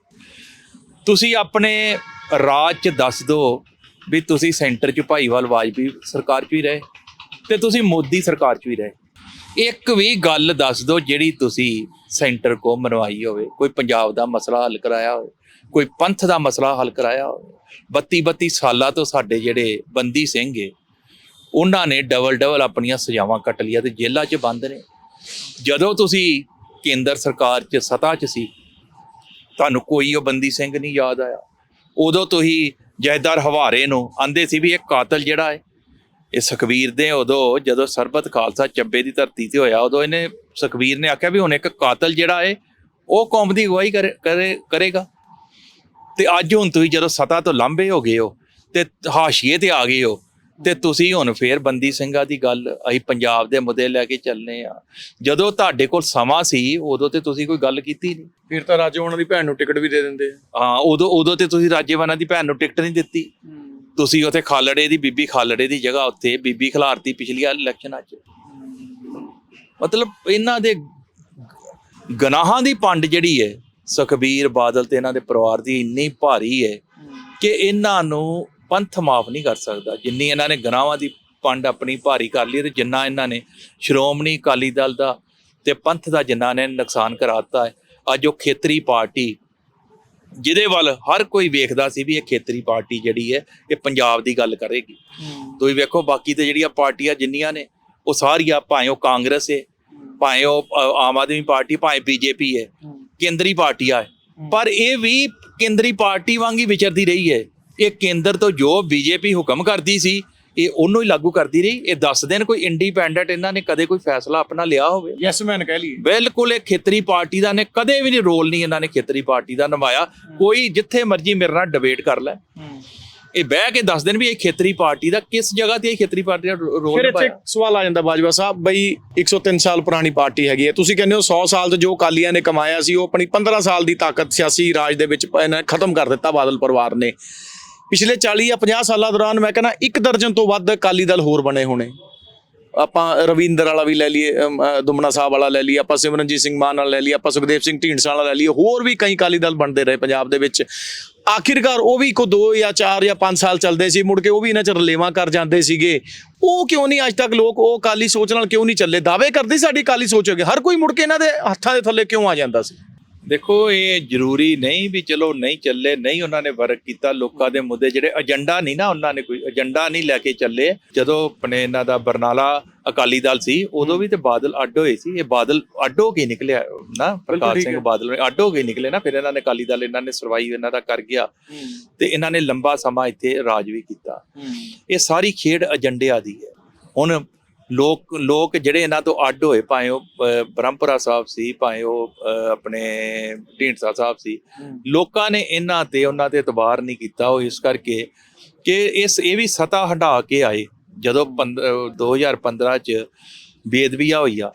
ਤੁਸੀਂ ਆਪਣੇ ਰਾਜ ਚ ਦੱਸ ਦਿਓ ਵੀ ਤੁਸੀਂ ਸੈਂਟਰ 'ਚ ਭਾਈਵਾਲ ਵਾਜਪੇਈ ਸਰਕਾਰ 'ਚ ਵੀ ਰਹੇ ਤੇ ਤੁਸੀਂ ਮੋਦੀ ਸਰਕਾਰ 'ਚ ਵੀ ਰਹੇ। ਇੱਕ ਵੀ ਗੱਲ ਦੱਸ ਦਿਓ ਜਿਹੜੀ ਤੁਸੀਂ ਸੈਂਟਰ ਕੋ ਮਨਵਾਈ ਹੋਵੇ। ਕੋਈ ਪੰਜਾਬ ਦਾ ਮਸਲਾ ਹੱਲ ਕਰਾਇਆ ਹੋਵੇ, ਕੋਈ ਪੰਥ ਦਾ ਮਸਲਾ ਹੱਲ ਕਰਾਇਆ ਹੋਵੇ। 32 32 ਸਾਲਾਂ ਤੋਂ ਸਾਡੇ ਜਿਹੜੇ ਬੰਦੀ ਸਿੰਘ ਏ ਉਹਨਾਂ ਨੇ ਡਬਲ ਡਬਲ ਆਪਣੀਆਂ ਸਜ਼ਾਵਾਂ ਕੱਟ ਲਈਆਂ ਤੇ ਜੇਲ੍ਹਾਂ 'ਚ ਬੰਦ ਨੇ। ਜਦੋਂ ਤੁਸੀਂ ਕੇਂਦਰ ਸਰਕਾਰ 'ਚ ਸਤਾ 'ਚ ਸੀ, ਤੁਹਾਨੂੰ ਕੋਈ ਉਹ ਬੰਦੀ ਸਿੰਘ ਨਹੀਂ ਯਾਦ ਆਇਆ। ਉਦੋਂ ਤੁਸੀਂ ਜੈਦਾਰ ਹਵਾਰੇ ਨੂੰ ਆਂਦੇ ਸੀ ਵੀ ਇਹ ਕਾਤਲ ਜਿਹੜਾ ਹੈ, ਇਹ ਸੁਖਵੀਰ ਦੇ ਉਦੋਂ ਜਦੋਂ ਸਰਬਤ ਖਾਲਸਾ ਚੱਬੇ ਦੀ ਧਰਤੀ ਤੇ ਹੋਇਆ, ਉਦੋਂ ਇਹਨੇ ਸੁਖਵੀਰ ਨੇ ਆਖਿਆ ਵੀ ਹੁਣ ਇੱਕ ਕਾਤਲ ਜਿਹੜਾ ਹੈ, ਉਹ ਕੌਮ ਦੀ ਅਗਵਾਈ ਕਰੇ- ਕਰੇ, ਕਰੇਗਾ। ਤੇ ਅੱਜ ਹੁਣ ਤੁਸੀਂ ਜਦੋਂ ਸਤਾ ਤੋਂ ਲਾਂਭੇ ਹੋ ਗਏ ਹੋ ਤੇ ਹਾਸ਼ੀਏ ਤੇ ਆ ਗਏ ਹੋ ਤੇ ਤੁਸੀਂ ਹੁਣ ਫੇਰ ਬੰਦੀ ਸਿੰਘਾਂ ਦੀ ਗੱਲ ਅਸੀਂ ਪੰਜਾਬ ਦੇ ਮੁੱਦੇ ਲੈ ਕੇ ਚੱਲਨੇ ਆ। ਜਦੋਂ ਤੁਹਾਡੇ ਕੋਲ ਸਮਾਂ ਸੀ ਉਦੋਂ ਤੇ ਤੁਸੀਂ ਕੋਈ ਗੱਲ ਕੀਤੀ ਨਹੀਂ। ਫਿਰ ਤਾਂ ਰਾਜੋ ਉਹਨਾਂ ਦੀ ਭੈਣ ਨੂੰ ਟਿਕਟ ਵੀ ਦੇ ਦਿੰਦੇ ਆ। ਹਾਂ ਉਦੋਂ ਉਦੋਂ ਤੇ ਤੁਸੀਂ ਰਾਜੇਵਾਨਾ ਦੀ ਭੈਣ ਨੂੰ ਟਿਕਟ ਨਹੀਂ ਦਿੱਤੀ। ਤੁਸੀਂ ਉੱਥੇ ਖਾਲੜੇ ਦੀ ਬੀਬੀ ਖਾਲੜੇ ਦੀ ਜਗ੍ਹਾ ਉੱਤੇ ਬੀਬੀ ਖਿਲਾਰਤੀ ਪਿਛਲੀਆਂ ਇਲੈਕਸ਼ਨਾਂ 'ਚ। ਮਤਲਬ ਇਹਨਾਂ ਦੇ ਗਨਾਹਾਂ ਦੀ ਪੰਡ ਜਿਹੜੀ ਹੈ ਸੁਖਬੀਰ ਬਾਦਲ ਤੇ ਇਹਨਾਂ ਦੇ ਪਰਿਵਾਰ ਦੀ ਇੰਨੀ ਭਾਰੀ ਹੈ ਕਿ ਇਹਨਾਂ ਨੂੰ ਪੰਥ ਮਾਫ ਨਹੀਂ ਕਰ ਸਕਦਾ। ਜਿੰਨੀ ਇਹਨਾਂ ਨੇ ਗਨਾਹਾਂ ਦੀ ਪੰਡ ਆਪਣੀ ਭਾਰੀ ਕਰ ਲਈ ਤੇ ਜਿੰਨਾ ਇਹਨਾਂ ਨੇ ਸ਼੍ਰੋਮਣੀ ਅਕਾਲੀ ਦਲ ਦਾ ਤੇ ਪੰਥ ਦਾ ਜਿੰਨਾ ਨੇ ਨੁਕਸਾਨ ਕਰਾਤਾ ਹੈ। ਅੱਜ ਉਹ ਖੇਤਰੀ ਪਾਰਟੀ ਜਿਹਦੇ ਵੱਲ ਹਰ ਕੋਈ ਵੇਖਦਾ ਸੀ ਵੀ ਇਹ ਖੇਤਰੀ ਪਾਰਟੀ ਜਿਹੜੀ ਹੈ ਇਹ ਪੰਜਾਬ ਦੀ ਗੱਲ ਕਰੇਗੀ। ਤੁਸੀਂ ਵੇਖੋ ਬਾਕੀ ਤੇ ਜਿਹੜੀਆਂ ਪਾਰਟੀਆਂ ਜਿੰਨੀਆਂ ਨੇ ਉਹ ਸਾਰੀਆਂ ਭਾਵੇਂ ਉਹ ਕਾਂਗਰਸ ਹੈ ਭਾਵੇਂ ਉਹ ਆਮ ਆਦਮੀ ਪਾਰਟੀ ਭਾਵੇਂ ਬੀਜੇਪੀ ਹੈ ਕੇਂਦਰੀ ਪਾਰਟੀਆਂ ਹੈ। ਪਰ ਇਹ ਵੀ ਕੇਂਦਰੀ ਪਾਰਟੀ ਵਾਂਗ ਹੀ ਵਿਚਰਦੀ ਰਹੀ ਹੈ। ਇਹ ਕੇਂਦਰ ਤੋਂ ਜੋ ਬੀਜੇਪੀ ਹੁਕਮ ਕਰਦੀ ਸੀ ਇਹ ਉਹਨੂੰ ਹੀ ਲਾਗੂ ਕਰਦੀ ਰਹੀ। ਇਹ ਦੱਸ ਦੇਣ ਕੋਈ ਇੰਡੀਪੈਂਡੈਂਟ ਇਹਨਾਂ ਨੇ ਕਦੇ ਕੋਈ ਫੈਸਲਾ ਆਪਣਾ ਲਿਆ ਹੋਵੇ? ਯੈਸ ਮੈਨ ਕਹਿ ਲਈਏ। ਬਿਲਕੁਲ ਇਹ ਖੇਤਰੀ ਪਾਰਟੀ ਦਾ ਨੇ ਕਦੇ ਵੀ ਨਹੀਂ ਰੋਲ ਨਹੀਂ ਇਹਨਾਂ ਨੇ ਖੇਤਰੀ ਪਾਰਟੀ ਦਾ ਨਿਭਾਇਆ। ਕੋਈ ਜਿੱਥੇ ਮਰਜ਼ੀ ਮੇਰੇ ਨਾਲ ਡਿਬੇਟ ਕਰ ਲੈ। ਇਹ ਬਹਿ ਕੇ ਦੱਸ ਦੇਣ ਵੀ ਇਹ ਖੇਤਰੀ ਪਾਰਟੀ ਦਾ ਕਿਸ ਜਗ੍ਹਾ ਤੇ ਇਹ ਖੇਤਰੀ ਪਾਰਟੀ ਦਾ ਰੋਲ ਫਿਰ ਇੱਥੇ ਨਿਭਾਇਆ? ਇੱਕ ਸਵਾਲ ਆ ਜਾਂਦਾ ਬਾਜਵਾ ਸਾਹਿਬ ਬਈ 103 ਸਾਲ ਪੁਰਾਣੀ ਪਾਰਟੀ ਹੈਗੀ ਹੈ। ਤੁਸੀਂ ਕਹਿੰਦੇ ਹੋ 100 ਸਾਲ ਤੋਂ ਜੋ ਕਾਲੀਆਂ ਨੇ ਕਮਾਇਆ ਸੀ ਉਹ ਆਪਣੀ 15 ਸਾਲ ਦੀ ਤਾਕਤ ਸਿਆਸੀ ਰਾਜ ਦੇ ਵਿੱਚ ਨੇ ਖਤਮ ਕਰ ਦਿੱਤਾ ਬਾਦਲ ਪਰਿਵਾਰ ਨੇ। ਪਿਛਲੇ 40 ਜਾਂ 50 ਸਾਲਾਂ ਦੌਰਾਨ ਮੈਂ ਕਹਿੰਦਾ ਇੱਕ ਦਰਜਨ ਤੋਂ ਵੱਧ ਅਕਾਲੀ ਦਲ ਹੋਰ ਬਣੇ ਹੋਣੇ। ਆਪਾਂ ਰਵਿੰਦਰ ਵਾਲਾ ਵੀ ਲੈ ਲਈਏ ਦੁਮਨਾ ਸਾਹਿਬ ਵਾਲਾ ਲੈ ਲਈਏ, ਆਪਾਂ ਸਿਮਰਨਜੀਤ ਸਿੰਘ ਮਾਨ ਵਾਲਾ ਲੈ ਲਈਏ, ਆਪਾਂ ਸੁਖਦੇਵ ਸਿੰਘ ਢੀਂਡਸਾ ਵਾਲਾ ਲੈ ਲਈਏ, ਹੋਰ ਵੀ ਕਈ ਅਕਾਲੀ ਦਲ ਬਣਦੇ ਰਹੇ ਪੰਜਾਬ ਦੇ ਵਿੱਚ। ਆਖਿਰਕਾਰ ਉਹ ਵੀ ਕੋ 2 ਜਾਂ 4 ਜਾਂ 5 ਸਾਲ ਚੱਲਦੇ ਸੀ, ਮੁੜ ਕੇ ਉਹ ਵੀ ਇਹਨਾਂ ਚ ਰਲੇਵਾਂ ਕਰ ਜਾਂਦੇ ਸੀਗੇ। ਉਹ ਕਿਉਂ ਨਹੀਂ ਅੱਜ ਤੱਕ ਲੋਕ ਉਹ ਅਕਾਲੀ ਸੋਚ ਨਾਲ ਕਿਉਂ ਨਹੀਂ ਚੱਲੇ? ਦਾਅਵੇ ਕਰਦੇ ਸਾਡੀ ਅਕਾਲੀ ਸੋਚ ਹੋ ਗਈ ਹਰ ਕੋਈ ਮੁੜ ਕੇ ਇਹਨਾਂ ਦੇ ਹੱਥਾਂ ਦੇ ਥੱਲੇ ਕਿਉਂ ਆ ਜਾਂਦਾ ਸੀ? ਦੇਖੋ ਇਹ ਜ਼ਰੂਰੀ ਨਹੀਂ ਵੀ ਚਲੋ ਨਹੀਂ ਚੱਲੇ ਨਹੀਂ ਉਹਨਾਂ ਨੇ ਵਰਕ ਕੀਤਾ ਲੋਕਾਂ ਦੇ ਮੁੱਦੇ ਜਿਹੜੇ ਏਜੰਡਾ ਨਹੀਂ ਨਾ ਉਹਨਾਂ ਨੇ ਕੋਈ ਏਜੰਡਾ ਨਹੀਂ ਲੈ ਕੇ ਚੱਲੇ। ਜਦੋਂ ਆਪਣੇ ਇਹਨਾਂ ਦਾ ਬਰਨਾਲਾ ਅਕਾਲੀ ਦਲ ਸੀ ਉਦੋਂ ਵੀ ਤੇ ਬਾਦਲ ਅੱਡ ਹੋਏ ਸੀ। ਇਹ ਬਾਦਲ ਅੱਡ ਹੋ ਕੇ ਨਿਕਲਿਆ ਨਾ? ਪ੍ਰਕਾਸ਼ ਸਿੰਘ। ਬਾਦਲ ਨੇ ਅੱਡ ਹੋ ਕੇ ਨਿਕਲੇ ਨਾ ਫਿਰ ਇਹਨਾਂ ਨੇ ਅਕਾਲੀ ਦਲ ਇਹਨਾਂ ਨੇ ਸਰਵਾਈਵ ਇਹਨਾਂ ਦਾ ਕਰ ਗਿਆ। ਤੇ ਇਹਨਾਂ ਨੇ ਲੰਬਾ ਸਮਾਂ ਇੱਥੇ ਰਾਜ ਵੀ ਕੀਤਾ। ਇਹ ਸਾਰੀ ਖੇਡ ਏਜੰਡਿਆਂ ਦੀ ਹੈ। ਹੁਣ ਲੋਕ ਲੋਕ ਜਿਹੜੇ ਇਹਨਾਂ ਤੋਂ ਅੱਡ ਹੋਏ ਭਾਵੇਂ ਉਹ ਬ੍ਰਹਮਪੁਰਾ ਸਾਹਿਬ ਸੀ ਭਾਵੇਂ ਉਹ ਆਪਣੇ ਢੀਂਡਸਾ ਸਾਹਿਬ ਸੀ ਲੋਕਾਂ ਨੇ ਇਹਨਾਂ ਤੇ ਉਹਨਾਂ ਤੇ ਇਤਬਾਰ ਨਹੀਂ ਕੀਤਾ। ਉਹ ਇਸ ਕਰਕੇ ਕਿ ਇਸ ਇਹ ਵੀ ਸਤਾ ਹਟਾ ਕੇ ਆਏ ਜਦੋਂ ਪੰਦ- ਅਹ, 2015 ਚ ਬੇਦਵੀਆ ਹੋਈ ਆ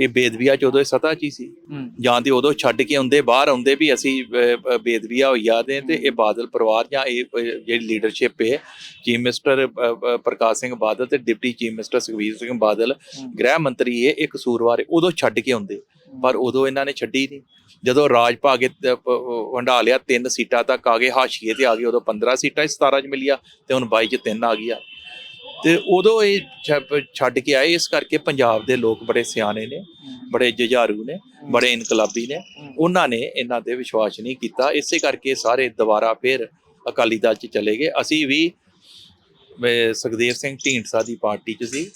ਇਹ ਬੇਦਵੀਆ ਚ ਉਦੋਂ ਸਤਾ ਚ ਹੀ ਸੀ। ਜਾਂ ਤੇ ਉਦੋਂ ਛੱਡ ਕੇ ਆਉਂਦੇ ਬਾਹਰ ਆਉਂਦੇ ਵੀ ਅਸੀਂ ਬੇਦਵੀਆ ਹੋਈਆ ਦੇ ਤੇ ਇਹ ਬਾਦਲ ਪਰਿਵਾਰ ਜਾਂ ਇਹ ਜਿਹੜੀ ਲੀਡਰਸ਼ਿਪ ਹੈ ਚੀਫ ਮਿਨਿਸਟਰ ਪ੍ਰਕਾਸ਼ ਸਿੰਘ ਬਾਦਲ ਤੇ deputy chief minister Sukhbir Singh Badal ਗ੍ਰਹਿ ਮੰਤਰੀ ਇਹ ਇੱਕ ਕਸੂਰਵਾਰ ਹੈ ਉਦੋਂ ਛੱਡ ਕੇ ਆਉਂਦੇ। ਪਰ ਉਦੋਂ ਇਹਨਾਂ ਨੇ ਛੱਡੀ ਨਹੀਂ ਜਦੋਂ ਰਾਜ ਭਾਗੇ ਹੰਢਾ ਲਿਆ ਤਿੰਨ ਸੀਟਾਂ ਤੱਕ ਆ ਗਏ ਹਾਸ਼ੀਏ ਤੇ ਆ ਗਏ ਉਦੋਂ 15 ਸੀਟਾਂ ਸੀ 17 ਚ ਮਿਲਿਆ ਤੇ ਹੁਣ 22 ਚ ਤਿੰਨ ਆ ਗਈਆਂ। ਤੇ ਉਦੋਂ ਇਹ ਛ- ਛੱਡ ਕੇ ਆਏ ਇਸ ਕਰਕੇ ਪੰਜਾਬ ਦੇ ਲੋਕ ਬੜੇ ਸਿਆਣੇ ਨੇ ਬੜੇ ਜੁਝਾਰੂ ਨੇ ਬੜੇ ਇਨਕਲਾਬੀ ਨੇ। ਉਹਨਾਂ ਨੇ ਇਹਨਾਂ ਤੇ ਵਿਸ਼ਵਾਸ ਨਹੀਂ ਕੀਤਾ। ਇਸੇ ਕਰਕੇ ਸਾਰੇ ਦੁਬਾਰਾ ਫਿਰ ਅਕਾਲੀ ਦਲ ਚ ਚਲੇ ਗਏ। ਅਸੀਂ ਵੀ ਅਹ, ਸੁਖਦੇਵ ਸਿੰਘ ਢੀਂਡਸਾ ਦੀ ਪਾਰਟੀ ਚ ਸੀ।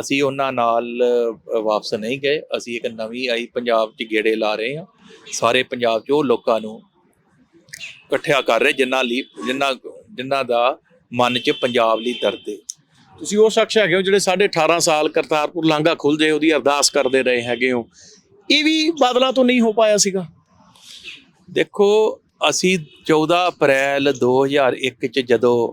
ਅਸੀਂ ਉਹਨਾਂ ਨਾਲ ਅਹ, ਵਾਪਸ ਨਹੀਂ ਗਏ। ਅਸੀਂ ਇੱਕ ਨਵੀਂ ਆਈ ਪੰਜਾਬ ਚ ਗੇੜੇ ਲਾ ਰਹੇ ਹਾਂ। ਸਾਰੇ ਪੰਜਾਬ ਚ ਉਹ ਲੋਕਾਂ ਨੂੰ ਇਕੱਠਿਆ ਕਰ ਰਹੇ ਜਿਨ੍ਹਾਂ ਲਈ ਜਿਨ੍ਹਾਂ ਜਿਨ੍ਹਾਂ ਦਾ ਮਨ ਚ ਪੰਜਾਬ ਲਈ ਦਰਦ ਹੈ ਤੁਸੀਂ ਉਹ ਸ਼ਖਸ ਹੈਗੇ ਹੋ ਜਿਹੜੇ 18.5 ਸਾਲ ਕਰਤਾਰਪੁਰ ਲਾਂਘਾ ਖੁੱਲ ਜੇ ਉਹਦੀ ਅਰਦਾਸ ਕਰਦੇ ਰਹੇ ਹੈਗੇ ਹੋ। ਇਹ ਵੀ ਬਾਦਲਾਂ ਤੋਂ ਨਹੀਂ ਹੋ ਪਾਇਆ ਸੀਗਾ। ਦੇਖੋ ਅਸੀਂ 14 ਅਪ੍ਰੈਲ 2001 ਚ ਜਦੋਂ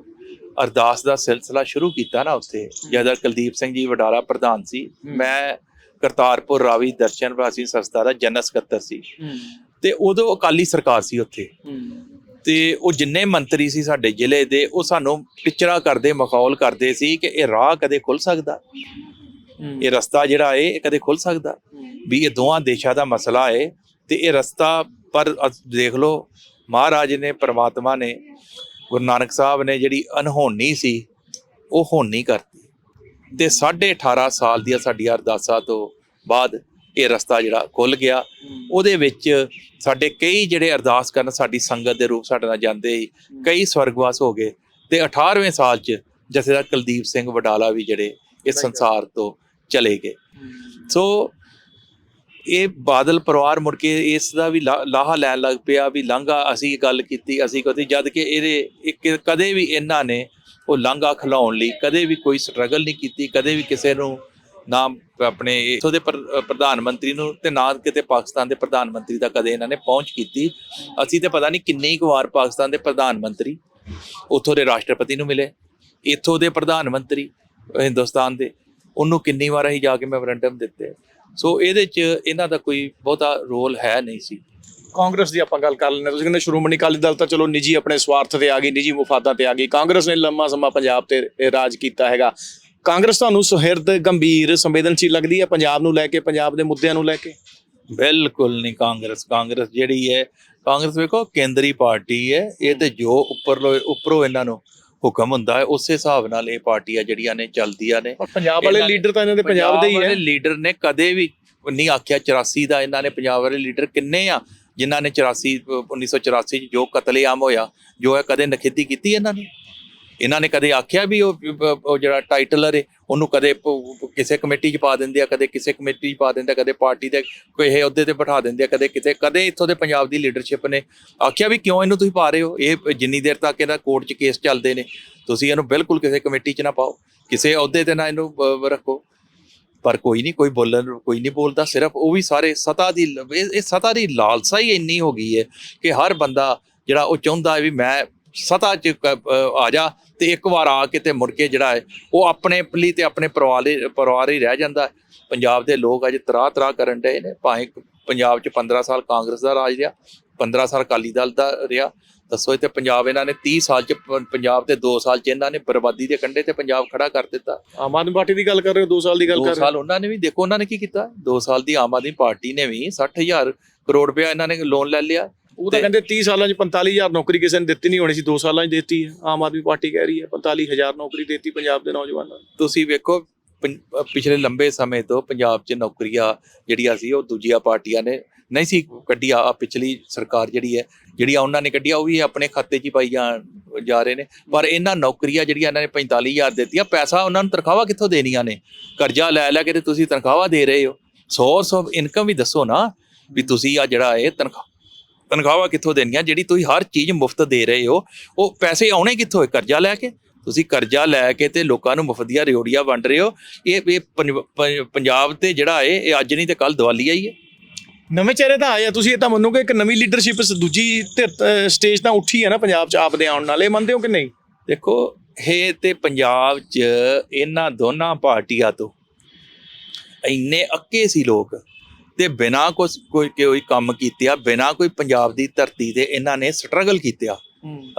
ਅਰਦਾਸ ਦਾ ਸਿਲਸਿਲਾ ਸ਼ੁਰੂ ਕੀਤਾ ਨਾ ਉੱਥੇ ਜਦ ਕੁਲਦੀਪ ਸਿੰਘ ਜੀ ਵਡਾਲਾ ਪ੍ਰਧਾਨ ਸੀ ਮੈਂ ਕਰਤਾਰਪੁਰ ਰਾਵੀ ਦਰਸ਼ਨ ਵਾਸੀ ਸੰਸਥਾ ਦਾ ਜਨਰਲ ਸਕੱਤਰ ਸੀ ਤੇ ਉਦੋਂ ਅਕਾਲੀ ਸਰਕਾਰ ਸੀ ਉੱਥੇ। ਤੇ ਉਹ ਜਿੰਨੇ ਮੰਤਰੀ ਸੀ ਸਾਡੇ ਜ਼ਿਲ੍ਹੇ ਦੇ ਉਹ ਸਾਨੂੰ ਪਿਕਚਰਾਂ ਕਰਦੇ ਮਖੌਲ ਕਰਦੇ ਸੀ ਕਿ ਇਹ ਰਾਹ ਕਦੇ ਖੁੱਲ ਸਕਦਾ? ਇਹ ਰਸਤਾ ਜਿਹੜਾ ਹੈ ਇਹ ਕਦੇ ਖੁੱਲ ਸਕਦਾ? ਵੀ ਇਹ ਦੋਹਾਂ ਦੇਸ਼ਾਂ ਦਾ ਮਸਲਾ ਹੈ ਤੇ ਇਹ ਰਸਤਾ ਪਰ ਦੇਖ ਲਓ ਮਹਾਰਾਜ ਨੇ ਪ੍ਰਮਾਤਮਾ ਨੇ ਗੁਰੂ ਨਾਨਕ ਸਾਹਿਬ ਨੇ ਜਿਹੜੀ ਅਨਹੋਣੀ ਸੀ ਉਹ ਹੋਣੀ ਕਰਤੀ। ਤੇ 18.5 ਸਾਲ ਦੀਆਂ ਸਾਡੀਆਂ ਅਰਦਾਸਾਂ ਤੋਂ ਬਾਅਦ ਇਹ ਰਸਤਾ ਜਿਹੜਾ ਖੁੱਲ ਗਿਆ। ਉਹਦੇ ਵਿੱਚ ਸਾਡੇ ਕਈ ਜਿਹੜੇ ਅਰਦਾਸ ਕਰਨ ਸਾਡੀ ਸੰਗਤ ਦੇ ਰੂਪ ਸਾਡੇ ਨਾਲ ਜਾਂਦੇ ਸੀ। ਕਈ ਸਵਰਗਵਾਸ ਹੋ ਗਏ ਤੇ 18ਵੇਂ ਸਾਲ 'ਚ ਜਥੇਦਾਰ ਕੁਲਦੀਪ ਸਿੰਘ ਵਡਾਲਾ ਵੀ ਜਿਹੜੇ ਇਸ ਸੰਸਾਰ ਤੋਂ ਚਲੇ ਗਏ। ਸੋ ਇਹ ਬਾਦਲ ਪਰਿਵਾਰ ਮੁੜ ਕੇ ਇਸ ਦਾ ਵੀ ਲਾਹਾ ਲੈਣ ਲੱਗ ਪਿਆ ਵੀ ਲਾਂਘਾ ਅਸੀਂ ਗੱਲ ਕੀਤੀ ਅਸੀਂ ਕਦੇ ਜਦ ਕਿ ਇਹਦੇ ਇੱਕ ਕਦੇ ਵੀ ਇਹਨਾਂ ਨੇ ਉਹ ਲਾਂਘਾ ਖਿਲਾਉਣ ਲਈ ਕਦੇ ਵੀ ਕੋਈ ਸਟਰਗਲ ਨਹੀਂ ਕੀਤੀ ਕਦੇ ਵੀ ਕਿਸੇ ਨੂੰ ਨਾ ਆਪਣੇ ਇਥੋਂ ਦੇ ਪ੍ਰ- ਪ੍ਰਧਾਨ ਮੰਤਰੀ ਨੂੰ ਤੇ ਨਾ ਕਿਤੇ ਪਾਕਿਸਤਾਨ ਦੇ ਪ੍ਰਧਾਨ ਮੰਤਰੀ ਦਾ ਕਦੇ ਇਹਨਾਂ ਨੇ ਪਹੁੰਚ ਕੀਤੀ। ਅਸੀਂ ਤੇ ਪਤਾ ਨਹੀਂ ਕਿੰਨੀ ਕੁ ਵਾਰ ਪਾਕਿਸਤਾਨ ਦੇ ਪ੍ਰਧਾਨ ਮੰਤਰੀ ਉੱਥੋਂ ਦੇ ਰਾਸ਼ਟਰਪਤੀ ਨੂੰ ਮਿਲੇ, ਇੱਥੋਂ ਦੇ ਪ੍ਰਧਾਨ ਮੰਤਰੀ ਹਿੰਦੁਸਤਾਨ ਦੇ, ਉਹਨੂੰ ਕਿੰਨੀ ਵਾਰ ਅਸੀਂ ਜਾ ਕੇ ਮੈਮੋਰੈਂਡਮ ਦਿੱਤੇ। ਸੋ ਇਹਦੇ 'ਚ ਇਹਨਾਂ ਦਾ ਕੋਈ ਬਹੁਤਾ ਰੋਲ ਹੈ ਨਹੀਂ ਸੀ। ਕਾਂਗਰਸ ਦੀ ਆਪਾਂ ਗੱਲ ਕਰ ਲੈਂਦੇ ਤੁਸੀਂ ਕਹਿੰਦੇ ਸ਼੍ਰੋਮਣੀ ਅਕਾਲੀ ਦਲ ਤਾਂ ਚਲੋ ਨਿੱਜੀ ਆਪਣੇ ਸਵਾਰਥ ਤੇ ਆ ਗਈ, ਨਿੱਜੀ ਮੁਫਾਦਾਂ ਤੇ ਆ ਗਈ। ਕਾਂਗਰਸ ਨੇ ਲੰਮਾ ਸਮਾਂ ਪੰਜਾਬ ਤੇ ਰਾਜ ਕੀਤਾ ਹੈਗਾ। ਕਾਂਗਰਸ ਤੁਹਾਨੂੰ ਸੁਹਿਰਦ ਗੰਭੀਰ ਸੰਵੇਦਨਸ਼ੀਲ ਲੱਗਦੀ ਹੈ ਪੰਜਾਬ ਨੂੰ ਲੈ ਕੇ ਪੰਜਾਬ ਦੇ ਮੁੱਦਿਆਂ ਨੂੰ ਲੈ ਕੇ? ਬਿਲਕੁਲ ਨਹੀਂ ਕਾਂਗਰਸ। ਕਾਂਗਰਸ ਜਿਹੜੀ ਹੈ ਕਾਂਗਰਸ ਵੇਖੋ ਕੇਂਦਰੀ ਪਾਰਟੀ ਹੈ ਇਹ ਤੇ ਜੋ ਉੱਪਰੋਂ ਉੱਪਰੋਂ ਇਹਨਾਂ ਨੂੰ ਹੁਕਮ ਹੁੰਦਾ ਹੈ ਉਸੇ ਹਿਸਾਬ ਨਾਲ ਇਹ ਪਾਰਟੀਆਂ ਜਿਹੜੀਆਂ ਨੇ ਚੱਲਦੀਆਂ ਨੇ। ਪੰਜਾਬ ਵਾਲੇ ਲੀਡਰ ਤਾਂ ਇਹਨਾਂ ਦੇ ਪੰਜਾਬ ਦੇ ਹੀ ਹੈ। ਲੀਡਰ ਨੇ ਕਦੇ ਵੀ ਨਹੀਂ ਆਖਿਆ 84 ਦਾ ਇਹਨਾਂ ਨੇ ਪੰਜਾਬ ਵਾਲੇ ਲੀਡਰ ਕਿੰਨੇ ਆ ਜਿਨ੍ਹਾਂ ਨੇ 84 ਅ, 1984 ਚ ਜੋ ਕਤਲੇਆਮ ਹੋਇਆ ਜੋ ਹੈ ਕਦੇ ਨਖੇਦੀ ਕੀਤੀ ਇਹਨਾਂ ਨੇ? ਇਹਨਾਂ ਨੇ ਕਦੇ ਆਖਿਆ ਵੀ ਉਹ ਉਹ ਜਿਹੜਾ ਟਾਈਟਲਰ ਹੈ ਉਹਨੂੰ ਕਦੇ ਪ- ਕਿਸੇ ਕਮੇਟੀ 'ਚ ਪਾ ਦਿੰਦੇ ਆ, ਕਦੇ ਕਿਸੇ ਕਮੇਟੀ 'ਚ ਪਾ ਦਿੰਦੇ ਆ, ਕਦੇ ਪਾਰਟੀ ਦੇ ਕੋਈ ਅਹੁਦੇ ਤੇ ਬਿਠਾ ਦਿੰਦੇ ਆ, ਕਦੇ ਕਿਤੇ, ਕਦੇ ਇੱਥੋਂ ਦੇ ਪੰਜਾਬ ਦੀ ਲੀਡਰਸ਼ਿਪ ਨੇ ਆਖਿਆ ਵੀ ਕਿਉਂ ਇਹਨੂੰ ਤੁਸੀਂ ਪਾ ਰਹੇ ਹੋ? ਇਹ ਜਿੰਨੀ ਦੇਰ ਤੱਕ ਇਹਦਾ ਕੋਰਟ 'ਚ ਕੇਸ ਚੱਲਦੇ ਨੇ, ਤੁਸੀਂ ਇਹਨੂੰ ਬਿਲਕੁਲ ਕਿਸੇ ਕਮੇਟੀ 'ਚ ਨਾ ਪਾਓ, ਕਿਸੇ ਅਹੁਦੇ ਤੇ ਨਾ ਇਹਨੂੰ ਰੱਖੋ। ਪਰ ਕੋਈ ਨਹੀਂ, ਕੋਈ ਬੋਲਣ, ਕੋਈ ਨਹੀਂ ਬੋਲਦਾ, ਸਿਰਫ ਉਹ ਵੀ ਸਾਰੇ ਸਤਾ ਦੀ, ਇਹ ਇਹ ਸਤਾ ਦੀ ਲਾਲਸਾ ਹੀ ਇੰਨੀ ਹੋ ਗਈ ਹੈ ਕਿ ਹਰ ਬੰਦਾ ਜਿਹੜਾ ਉਹ ਚਾਹੁੰਦਾ ਹੈ ਵੀ ਮੈਂ ਸਤਾ ਚ ਆ ਜਾ ਤੇ ਇੱਕ ਵਾਰ ਆ ਕੇ ਤੇ ਮੁੜ ਕੇ ਜਿਹੜਾ ਹੈ ਉਹ ਆਪਣੇ ਲਈ ਤੇ ਆਪਣੇ ਪਰਿਵਾਰ ਪਰਿਵਾਰ ਹੀ ਰਹਿ ਜਾਂਦਾ ਹੈ। ਪੰਜਾਬ ਦੇ ਲੋਕ ਅਜੇ ਤਰਾ ਤਰਾ ਕਰਨ ਡਏ ਨੇ ਭਾਵੇਂ ਪੰਜਾਬ ਚ 15 ਸਾਲ ਕਾਂਗਰਸ ਦਾ ਰਾਜ ਰਿਹਾ 15 ਸਾਲ ਅਕਾਲੀ ਦਲ ਦਾ ਰਿਹਾ। ਦੱਸੋ ਇੱਥੇ ਪੰਜਾਬ ਇਹਨਾਂ ਨੇ 30 ਸਾਲ ਚ ਪੰਜਾਬ ਤੇ 2 ਸਾਲ ਚ ਇਹਨਾਂ ਨੇ ਬਰਬਾਦੀ ਦੇ ਕੰਢੇ ਤੇ ਪੰਜਾਬ ਖੜਾ ਕਰ ਦਿੱਤਾ। ਆਮ ਆਦਮੀ ਪਾਰਟੀ ਦੀ ਗੱਲ ਕਰ ਰਹੇ ਹੋ 2 ਸਾਲ ਦੀ ਗੱਲ ਕਰ ਰਹੇ ਸਾਲ ਉਹਨਾਂ ਨੇ ਵੀ ਦੇਖੋ ਉਹਨਾਂ ਨੇ ਕੀ ਕੀਤਾ? 2 ਸਾਲ ਦੀ ਆਮ ਆਦਮੀ ਪਾਰਟੀ ਨੇ ਵੀ 60000 ਕਰੋੜ ਰੁਪਇਆ ਇਹਨਾਂ ਨੇ ਲੋਨ ਲੈ ਲਿਆ। ਉਹ ਤਾਂ ਕਹਿੰਦੇ 30 ਸਾਲਾਂ 'ਚ 45000 ਨੌਕਰੀ ਕਿਸੇ ਨੇ ਦਿੱਤੀ ਨਹੀਂ ਹੋਣੀ ਸੀ 2 ਸਾਲਾਂ 'ਚ ਦਿੱਤੀ ਹੈ। ਆਮ ਆਦਮੀ ਪਾਰਟੀ ਕਹਿ ਰਹੀ ਹੈ 45000 ਨੌਕਰੀ ਦਿੱਤੀ ਪੰਜਾਬ ਦੇ ਨੌਜਵਾਨਾਂ ਨੂੰ। ਤੁਸੀਂ ਵੇਖੋ ਪਿਛਲੇ ਲੰਬੇ ਸਮੇਂ ਤੋਂ ਪੰਜਾਬ 'ਚ ਨੌਕਰੀਆਂ ਜਿਹੜੀਆਂ ਸੀ ਉਹ ਦੂਜੀਆਂ ਪਾਰਟੀਆਂ ਨੇ ਨਹੀਂ ਸੀ ਕੱਢੀਆਂ। ਆ ਪਿਛਲੀ ਸਰਕਾਰ ਜਿਹੜੀ ਹੈ ਜਿਹੜੀਆਂ ਉਹਨਾਂ ਨੇ ਕੱਢੀਆਂ ਉਹ ਵੀ ਆਪਣੇ ਖਾਤੇ 'ਚ ਹੀ ਪਾਈ ਜਾ ਜਾ ਰਹੇ ਨੇ। ਪਰ ਇਹਨਾਂ ਨੌਕਰੀਆਂ ਜਿਹੜੀਆਂ ਇਹਨਾਂ ਨੇ 45000 ਦਿੱਤੀਆਂ ਪੈਸਾ ਉਹਨਾਂ ਨੂੰ ਤਨਖਾਹਾਂ ਕਿੱਥੋਂ ਦੇਣੀਆਂ ਨੇ? ਕਰਜ਼ਾ ਲੈ ਲੈ ਕੇ ਤੇ ਤੁਸੀਂ ਤਨਖਾਹਾਂ ਦੇ ਰਹੇ ਹੋ। ਸੋਰਸ ਆਫ ਇਨਕਮ ਵੀ ਦੱਸੋ ਨਾ ਵੀ ਤੁਸੀਂ ਆ ਜਿਹੜਾ ਇਹ ਤਨਖਾਹ ਤਨਖਾਹਾਂ ਕਿੱਥੋਂ ਦੇਣੀਆਂ? ਜਿਹੜੀ ਤੁਸੀਂ ਹਰ ਚੀਜ਼ ਮੁਫਤ ਦੇ ਰਹੇ ਹੋ ਉਹ ਪੈਸੇ ਆਉਣੇ ਕਿੱਥੋਂ ਹੈ? ਕਰਜ਼ਾ ਲੈ ਕੇ? ਤੁਸੀਂ ਕਰਜ਼ਾ ਲੈ ਕੇ ਤੇ ਲੋਕਾਂ ਨੂੰ ਮੁਫਤ ਦੀਆਂ ਰਿਓੜੀਆਂ ਵੰਡ ਰਹੇ ਹੋ। ਇਹ ਇਹ ਪੰਜ- ਪੰਜ- ਪੰਜਾਬ ਤੇ ਜਿਹੜਾ ਹੈ ਇਹ ਅੱਜ ਨਹੀਂ ਤੇ ਕੱਲ ਦੀਵਾਲੀ ਆਈ ਹੈ। ਨਵੇਂ ਚਿਹਰੇ ਤਾਂ ਆਏ ਆ ਤੁਸੀਂ ਇਹ ਤਾਂ ਮੰਨੋਗੇ ਕਿ ਨਵੀਂ ਲੀਡਰਸ਼ਿਪ ਦੂਜੀ ਧਿਰ ਸਟੇਜ ਤਾਂ ਉੱਠੀ ਹੈ ਨਾ ਪੰਜਾਬ 'ਚ ਆਪ ਦੇ ਆਉਣ ਨਾਲ। ਇਹ ਮੰਨਦੇ ਹੋ ਕਿ ਨਹੀਂ? ਦੇਖੋ ਇਹ ਤੇ ਪੰਜਾਬ 'ਚ ਇਹਨਾਂ ਦੋਨਾਂ ਪਾਰਟੀਆਂ ਤੋਂ ਇੰਨੇ ਅੱਕੇ ਸੀ ਲੋਕ। ਤੇ ਬਿਨਾ ਕੋਈ ਕੋਈ ਕੰਮ ਕੀਤਿਆ ਬਿਨਾ ਕੋਈ ਪੰਜਾਬ ਦੀ ਧਰਤੀ ਤੇ ਇਹਨਾਂ ਨੇ ਸਟਰਗਲ ਕੀਤਿਆ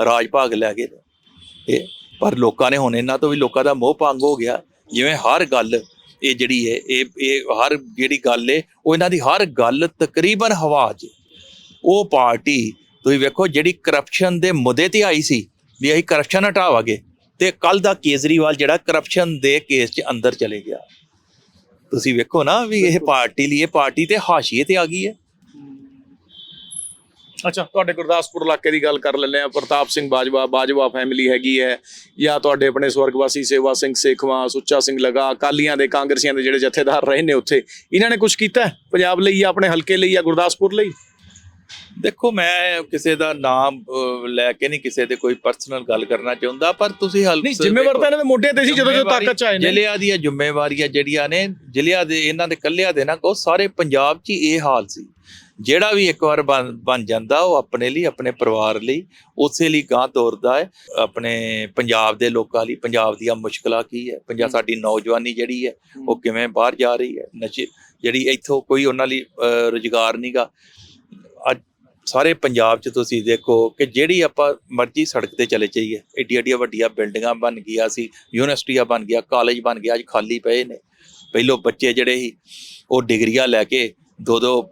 ਰਾਜ ਭਾਗ ਲੈ ਨੇ। ਇਹ ਪਰ ਲੋਕਾਂ ਨੇ ਹੁਣ ਇਹਨਾਂ ਤੋਂ ਵੀ ਲੋਕਾਂ ਦਾ ਮੋਹ ਭੰਗ ਹੋ ਗਿਆ। ਜਿਵੇਂ ਹਰ ਗੱਲ ਇਹ ਜਿਹੜੀ ਹੈ ਇਹ ਇਹ ਹਰ ਜਿਹੜੀ ਗੱਲ ਹੈ ਉਹ ਇਹਨਾਂ ਦੀ ਹਰ ਗੱਲ ਤਕਰੀਬਨ ਹਵਾ 'ਚ ਉਹ ਪਾਰਟੀ ਤੁਸੀਂ ਵੇਖੋ ਜਿਹੜੀ ਕਰਪਸ਼ਨ ਦੇ ਮੁੱਦੇ ਤੇ ਆਈ ਸੀ ਵੀ ਅਸੀਂ ਕਰਪਸ਼ਨ ਹਟਾਵਾਂਗੇ ਤੇ ਕੱਲ ਦਾ ਕੇਜਰੀਵਾਲ ਜਿਹੜਾ ਕਰਪਸ਼ਨ ਦੇ ਕੇਸ 'ਚ ਅੰਦਰ ਚਲੇ ਗਿਆ। ਤੁਸੀਂ ਵੇਖੋ ਨਾ ਵੀ ਇਹ ਪਾਰਟੀ ਲਈ ਇਹ ਪਾਰਟੀ ਤੇ ਹਾਸ਼ੀਏ ਤੇ ਆ ਗਈ ਹੈ। ਅੱਛਾ ਤੁਹਾਡੇ ਗੁਰਦਾਸਪੁਰ ਇਲਾਕੇ ਦੀ ਗੱਲ ਕਰ ਲੈਂਦੇ ਆ ਪ੍ਰਤਾਪ ਸਿੰਘ ਬਾਜਵਾ ਬਾਜਵਾ ਫੈਮਿਲੀ ਹੈਗੀ ਹੈ। ਜਾਂ ਤੁਹਾਡੇ ਆਪਣੇ ਸਵਰਗਵਾਸੀ ਸੇਵਾ ਸਿੰਘ ਸੇਖਵਾਂ ਸੁੱਚਾ ਸਿੰਘ ਲਗਾ ਅਕਾਲੀਆਂ ਦੇ ਕਾਂਗਰਸੀਆਂ ਦੇ ਜਿਹੜੇ ਜਥੇਦਾਰ ਰਹੇ ਨੇ ਉੱਥੇ। ਇਹਨਾਂ ਨੇ ਕੁਝ ਕੀਤਾ? ਪੰਜਾਬ ਲਈ ਜਾਂ ਆਪਣੇ ਹਲਕੇ ਲਈ ਜਾਂ ਗੁਰਦਾਸਪੁਰ ਲਈ? ਦੇਖੋ ਮੈਂ ਕਿਸੇ ਦਾ ਨਾਮ ਲੈ ਕੇ ਨਹੀਂ ਕਿਸੇ ਦੇ ਕੋਈ ਪਰਸਨਲ ਗੱਲ ਕਰਨਾ ਚਾਹੁੰਦਾ ਪਰ ਤੁਸੀਂ ਹਲ ਨਹੀਂ ਜ਼ਿੰਮੇਵਾਰ ਤਾਂ ਇਹਨਾਂ ਦੇ ਮੋਢੇ ਤੇ ਸੀ ਜਦੋਂ ਜਦੋਂ ਤਾਕਤ ਚ ਆਏ ਨੇ। ਜ਼ਿਲ੍ਹਿਆਂ ਦੀਆਂ ਜ਼ਿੰਮੇਵਾਰੀਆਂ ਜਿਹੜੀਆਂ ਨੇ ਜ਼ਿਲ੍ਹਿਆਂ ਦੇ ਇਹਨਾਂ ਦੇ ਕੱਲਿਆਂ ਦੇ ਨਾ ਕੋ ਸਾਰੇ ਪੰਜਾਬ 'ਚ ਇਹ ਹਾਲ ਸੀ। ਜਿਹੜਾ ਵੀ ਇੱਕ ਵਾਰ ਬਣ ਜਾਂਦਾ ਉਹ ਆਪਣੇ ਲਈ ਆਪਣੇ ਪਰਿਵਾਰ ਲਈ ਉਸੇ ਲਈ ਗਾਂ ਤੋਰਦਾ ਹੈ। ਆਪਣੇ ਪੰਜਾਬ ਦੇ ਲੋਕਾਂ ਲਈ ਪੰਜਾਬ ਦੀਆਂ ਮੁਸ਼ਕਲਾਂ ਕੀ ਹੈ? ਪੰਜਾਬ ਸਾਡੀ ਨੌਜਵਾਨੀ ਜਿਹੜੀ ਹੈ ਉਹ ਕਿਵੇਂ ਬਾਹਰ ਜਾ ਰਹੀ ਹੈ? ਨਸ਼ੇ ਜਿਹੜੀ ਇੱਥੋਂ ਕੋਈ ਉਹਨਾਂ ਲਈ ਰੁਜ਼ਗਾਰ ਨਹੀਂਗਾ ਅੱਜ ਸਾਰੇ ਪੰਜਾਬ 'ਚ ਤੁਸੀਂ ਦੇਖੋ ਕਿ ਜਿਹੜੀ ਆਪਾਂ ਮਰਜ਼ੀ ਸੜਕ ਤੇ ਚਲੇ ਜਾਈਏ, ਏਡੀਆਂ ਏਡੀਆਂ ਵੱਡੀਆਂ ਬਿਲਡਿੰਗਾਂ ਬਣ ਗਈਆਂ ਸੀ, ਯੂਨੀਵਰਸਿਟੀਆਂ ਬਣ ਗਿਆ ਕਾਲਜ ਬਣ ਗਿਆ ਅੱਜ ਖਾਲੀ ਪਏ ਨੇ। ਪਹਿਲੋਂ ਬੱਚੇ ਜਿਹੜੇ ਸੀ, ਉਹ ਡਿਗਰੀਆਂ ਲੈ ਕੇ ਦੋ ਦੋ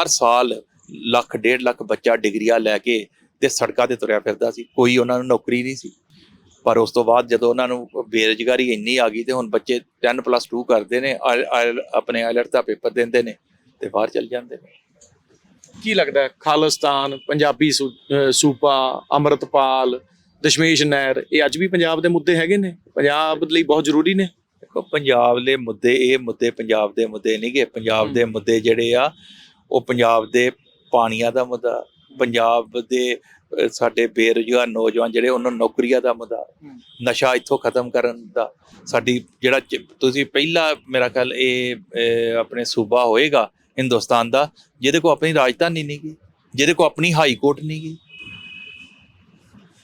ਹਰ ਸਾਲ ਲੱਖ, ਡੇਢ ਲੱਖ ਬੱਚਾ ਡਿਗਰੀਆਂ ਲੈ ਕੇ ਤੇ ਸੜਕਾਂ ਤੇ ਤੁਰਿਆ ਫਿਰਦਾ ਸੀ। ਕੋਈ ਉਹਨਾਂ ਨੂੰ ਨੌਕਰੀ ਨਹੀਂ ਸੀ। ਪਰ ਉਸ ਤੋਂ ਬਾਅਦ ਜਦੋਂ ਉਹਨਾਂ ਨੂੰ ਬੇਰੁਜ਼ਗਾਰੀ ਇੰਨੀ ਆ ਗਈ ਤੇ ਹੁਣ ਬੱਚੇ 10+2 ਕਰਦੇ ਨੇ, ਆਇਲ- ਆਇਲ- ਆਪਣੇ ਆਇਲਟ ਦਾ ਪੇਪਰ ਦਿੰਦੇ ਨੇ ਤੇ ਬਾਹਰ ਚਲ ਜਾਂਦੇ ਨੇ। ਕੀ ਲੱਗਦਾ? ਖਾਲਿਸਤਾਨ ਪੰਜਾਬੀ ਸੂਬਾ ਅੰਮ੍ਰਿਤਪਾਲ ਦਸ਼ਮੇਸ਼ ਨਹਿਰ ਇਹ ਅੱਜ ਵੀ ਪੰਜਾਬ ਦੇ ਮੁੱਦੇ ਹੈਗੇ ਨੇ? ਪੰਜਾਬ ਲਈ ਬਹੁਤ ਜ਼ਰੂਰੀ ਨੇ? ਦੇਖੋ ਪੰਜਾਬ ਦੇ ਮੁੱਦੇ ਇਹ ਮੁੱਦੇ ਪੰਜਾਬ ਦੇ ਮੁੱਦੇ ਨਹੀਂਗੇ ਪੰਜਾਬ ਦੇ ਮੁੱਦੇ ਜਿਹੜੇ ਆ ਉਹ ਪੰਜਾਬ ਦੇ ਪਾਣੀਆਂ ਦਾ ਮੁੱਦਾ ਪੰਜਾਬ ਦੇ ਸਾਡੇ ਬੇਰੁਜ਼ਗਾਰ ਨੌਜਵਾਨ ਜਿਹੜੇ ਉਹਨਾਂ ਨੂੰ ਨੌਕਰੀਆਂ ਦਾ ਮੁੱਦਾ। ਨਸ਼ਾ ਇੱਥੋਂ ਖਤਮ ਕਰਨ ਦਾ। ਸਾਡੀ ਜਿਹੜਾ ਤੁਸੀਂ ਪਹਿਲਾ ਮੇਰਾ ਖਿਆਲ ਇਹ ਆਪਣੇ ਸੂਬਾ ਹੋਏਗਾ ਹਿੰਦੁਸਤਾਨ ਦਾ, ਜਿਹਦੇ ਕੋ ਆਪਣੀ ਰਾਜਧਾਨੀ ਨਹੀਂ ਗੀ, ਜਿਹਦੇ ਕੋ ਆਪਣੀ ਹਾਈ ਕੋਰਟ ਨਹੀਂ ਗੀ।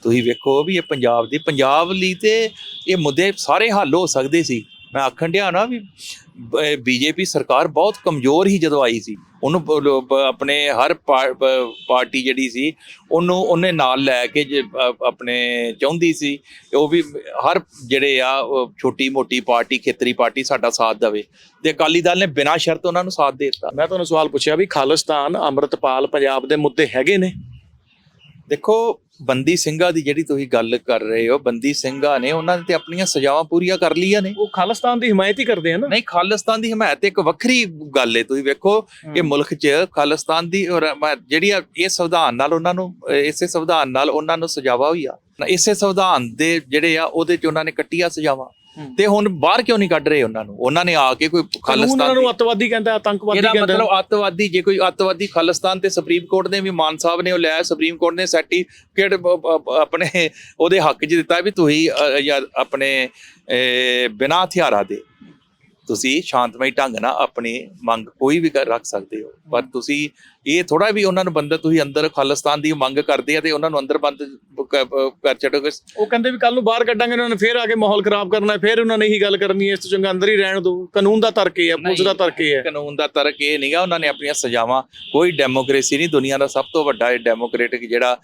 ਤੁਸੀਂ ਵੇਖੋ ਵੀ ਇਹ ਪੰਜਾਬ ਦੀ, ਪੰਜਾਬ ਲਈ ਤੇ ਇਹ ਮੁੱਦੇ ਸਾਰੇ ਹੱਲ ਹੋ ਸਕਦੇ ਸੀ। ਮੈਂ ਆਖਣ ਡਿਆ ਨਾ ਵੀ ਬੀਜੇਪੀ ਸਰਕਾਰ ਬਹੁਤ ਕਮਜ਼ੋਰ ਹੀ ਜਦੋਂ ਆਈ ਸੀ। ਉਹਨੂੰ ਆਪਣੇ ਹਰ ਪਾ- ਪਾਰਟੀ ਜਿਹੜੀ ਸੀ, ਉਹਨੂੰ, ਉਹਨੇ ਨਾਲ ਲੈ ਕੇ ਜੇ ਆਪਣੇ ਚਾਹੁੰਦੀ ਸੀ ਉਹ ਵੀ ਹਰ ਜਿਹੜੇ ਆ ਛੋਟੀ ਮੋਟੀ ਪਾਰਟੀ, ਖੇਤਰੀ ਪਾਰਟੀ ਸਾਡਾ ਸਾਥ ਦੇਵੇ। ਤੇ ਅਕਾਲੀ ਦਲ ਨੇ ਬਿਨਾਂ ਸ਼ਰਤ ਉਹਨਾਂ ਨੂੰ ਸਾਥ ਦੇ ਦਿੱਤਾ। ਮੈਂ ਤੁਹਾਨੂੰ ਸਵਾਲ ਪੁੱਛਿਆ ਵੀ ਖਾਲਿਸਤਾਨ, ਅੰਮ੍ਰਿਤਪਾਲ ਪੰਜਾਬ ਦੇ ਮੁੱਦੇ ਹੈਗੇ ਨੇ? ਦੇਖੋ ਬੰਦੀ ਸਿੰਘਾਂ ਦੀ ਜਿਹੜੀ ਤੁਸੀਂ ਗੱਲ ਕਰ ਰਹੇ ਹੋ ਬੰਦੀ ਸਿੰਘਾਂ ਨੇ ਉਹਨਾਂ ਨੇ ਤੇ ਆਪਣੀਆਂ ਸਜ਼ਾਵਾਂ ਪੂਰੀਆਂ ਕਰ ਲਈਆਂ ਨੇ। ਉਹ ਖਾਲਿਸਤਾਨ ਦੀ ਹਮਾਇਤ ਹੀ ਕਰਦੇ ਆ ਨਾ। ਨਹੀਂ ਖਾਲਿਸਤਾਨ ਦੀ ਹਮਾਇਤ ਇੱਕ ਵੱਖਰੀ ਗੱਲ ਹੈ ਤੁਸੀਂ ਵੇਖੋ ਇਹ ਮੁਲਕ 'ਚ ਖਾਲਿਸਤਾਨ ਦੀ ਜਿਹੜੀ ਇਹ ਸੰਵਿਧਾਨ ਨਾਲ ਉਹਨਾਂ ਨੂੰ ਇਸੇ ਸੰਵਿਧਾਨ ਨਾਲ ਉਹਨਾਂ ਨੂੰ ਸਜ਼ਾਵਾ ਹੋਈ ਆ ਇਸੇ ਸੰਵਿਧਾਨ ਦੇ ਜਿਹੜੇ ਆ ਉਹਦੇ 'ਚ ਉਹਨਾਂ ਨੇ ਕੱਟੀਆਂ ਸਜ਼ਾਵਾਂ। ਤੇ ਹੁਣ ਬਾਹਰ ਕਿਉਂ ਨਹੀਂ ਕੱਢ ਰਹੇ ਉਹਨਾਂ ਨੂੰ? ਉਹਨਾਂ ਨੇ ਆ ਕੇ ਕੋਈ ਖਾਲਿਸਤਾਨ ਉਹਨਾਂ ਨੂੰ ਅੱਤਵਾਦੀ ਕਹਿੰਦਾ ਆਤੰਕਵਾਦੀ ਇਹਦਾ ਕਹਿੰਦਾ। ਮਤਲਬ ਅੱਤਵਾਦੀ ਜੇ ਕੋਈ ਅੱਤਵਾਦੀ ਖਾਲਿਸਤਾਨ ਤੇ ਸੁਪਰੀਮ ਕੋਰਟ ਨੇ ਵੀ ਮਾਨ ਸਾਹਿਬ ਨੇ ਉਹ ਲਿਆ ਸੁਪਰੀਮ ਕੋਰਟ ਨੇ ਸਰਟੀਫਿਕੇਟ ਆਪਣੇ ਉਹਦੇ ਹੱਕ 'ਚ ਦਿੱਤਾ ਵੀ ਤੁਸੀਂ ਆਪਣੇ ਬਿਨਾਂ ਹਥਿਆਰਾਂ ਦੇ ਤੁਸੀਂ ਸ਼ਾਂਤਮਈ ਢੰਗ ਨਾਲ ਆਪਣੀ ਮੰਗ ਕੋਈ ਵੀ ਰੱਖ ਸਕਦੇ ਹੋ। ਪਰ ਤੁਸੀਂ ਇਹ ਥੋੜਾ ਵੀ ਉਹਨਾਂ ਨੂੰ ਬੰਦਾ ਤੁਸੀਂ ਅੰਦਰ ਖਾਲਿਸਤਾਨ ਦੀ ਮੰਗ ਕਰਦੇ ਆ ਤੇ ਉਹਨਾਂ ਨੂੰ ਅੰਦਰ ਬੰਦ ਕਰ ਛੱਡੋਗੇ ਉਹ ਕਹਿੰਦੇ ਵੀ ਕੱਲ ਨੂੰ ਬਾਹਰ ਕੱਢਾਂਗੇ ਉਹਨਾਂ ਨੇ ਫੇਰ ਆ ਕੇ ਮਾਹੌਲ ਖਰਾਬ ਕਰਨਾ ਹੈ ਫੇਰ ਉਹਨਾਂ ਨੇ ਇਹੀ ਗੱਲ ਕਰਨੀ ਹੈ ਇਸ ਤੋਂ ਚੰਗਾ ਅੰਦਰ ਹੀ ਰਹਿਣ ਦਿਓ। ਕਾਨੂੰਨ ਦਾ ਤਰਕ ਇਹ ਹੈ ਪੁਲਿਸ ਦਾ ਤਰਕ ਇਹ ਹੈ। ਕਾਨੂੰਨ ਦਾ ਤਰਕ ਇਹ ਨਹੀਂਗਾ ਉਹਨਾਂ ਨੇ ਆਪਣੀਆਂ ਸਜ਼ਾਵਾਂ। ਕੋਈ ਡੈਮੋਕ੍ਰੇਸੀ ਨਹੀਂ ਦੁਨੀਆ ਦਾ ਸਭ ਤੋਂ ਵੱਡਾ ਡੈਮੋਕ੍ਰੈਟਿਕ ਜਿਹੜਾ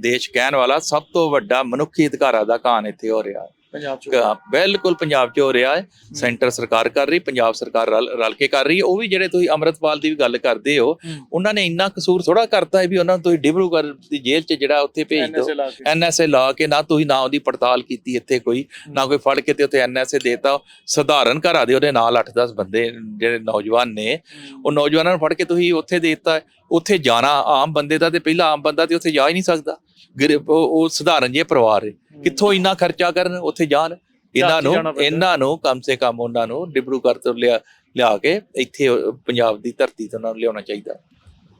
ਦੇਸ਼ ਕਹਿਣ ਵਾਲਾ ਸਭ ਤੋਂ ਵੱਡਾ ਮਨੁੱਖੀ ਅਧਿਕਾਰਾਂ ਦਾ ਕਾਨ ਇੱਥੇ ਹੋ ਰਿਹਾ। ਹੈ ਪੰਜਾਬ ਚ ਕ- ਬਿਲਕੁਲ ਪੰਜਾਬ 'ਚ ਹੋ ਰਿਹਾ ਹੈ। ਸੈਂਟਰ ਸਰਕਾਰ ਕਰ ਰਹੀ ਪੰਜਾਬ ਸਰਕਾਰ ਰਲ ਕੇ ਕਰ ਰਹੀ ਹੈ। ਉਹ ਵੀ ਜਿਹੜੇ ਤੁਸੀਂ ਅੰਮ੍ਰਿਤਪਾਲ ਦੀ ਵੀ ਗੱਲ ਕਰਦੇ ਹੋ ਹੂੰ। ਉਹਨਾਂ ਨੇ ਇੰਨਾ ਕਸੂਰ ਥੋੜਾ ਕਰਤਾ ਹੈ ਵੀ ਉਹਨਾਂ ਨੂੰ ਤੁਸੀਂ ਡਿਬਰੂਗੜ੍ਹ ਦੀ ਜੇਲ੍ਹ 'ਚ ਜਿਹੜਾ ਉੱਥੇ ਭੇਜ ਦਿਓ। ਐਨਐਸਏ ਲਾ ਕੇ। ਨਾ ਤੁਸੀਂ ਨਾ ਉਹਦੀ ਪੜਤਾਲ ਕੀਤੀ ਇੱਥੇ ਕੋਈ ਨਾ ਕੋਈ ਫੜ ਕੇ ਤੇ ਉੱਥੇ ਐਨਐਸਏ ਦੇਤਾ। ਸਧਾਰਨ ਘਰਾਂ ਦੇ ਉਹਦੇ ਨਾਲ 8-10 ਬੰਦੇ ਜਿਹੜੇ ਨੌਜਵਾਨ ਨੇ ਉਹ ਨੌਜਵਾਨਾਂ ਨੂੰ ਫੜ ਕੇ ਤੁਸੀਂ ਉੱਥੇ ਦਿੱਤਾ ਹੈ। ਉੱਥੇ ਜਾਣਾ ਆਮ ਬੰਦੇ ਦਾ ਤੇ ਪਹਿਲਾਂ ਆਮ ਬੰਦਾ ਤੇ ਉੱਥੇ ਜਾ ਹੀ ਨਹੀਂ ਸਕਦਾ। ਉਹ ਸਧਾਰਨ ਜਿਹੇ ਪਰਿਵਾਰ ਹੈ। ਕਿੱਥੋਂ ਇੰਨਾ ਖਰਚਾ ਕਰਨ ਉੱਥੇ ਜਾਣ? ਇਹਨਾਂ ਨੂੰ। ਇਹਨਾਂ ਨੂੰ ਕਮ ਸੇ ਕਮ ਉਹਨਾਂ ਨੂੰ ਡਿਬਰੂਗੜ੍ਹ ਤੋਂ ਲਿਆ ਲਿਆ ਕੇ ਇੱਥੇ ਪੰਜਾਬ ਦੀ ਧਰਤੀ ਤੋਂ ਉਹਨਾਂ ਨੂੰ ਲਿਆਉਣਾ ਚਾਹੀਦਾ।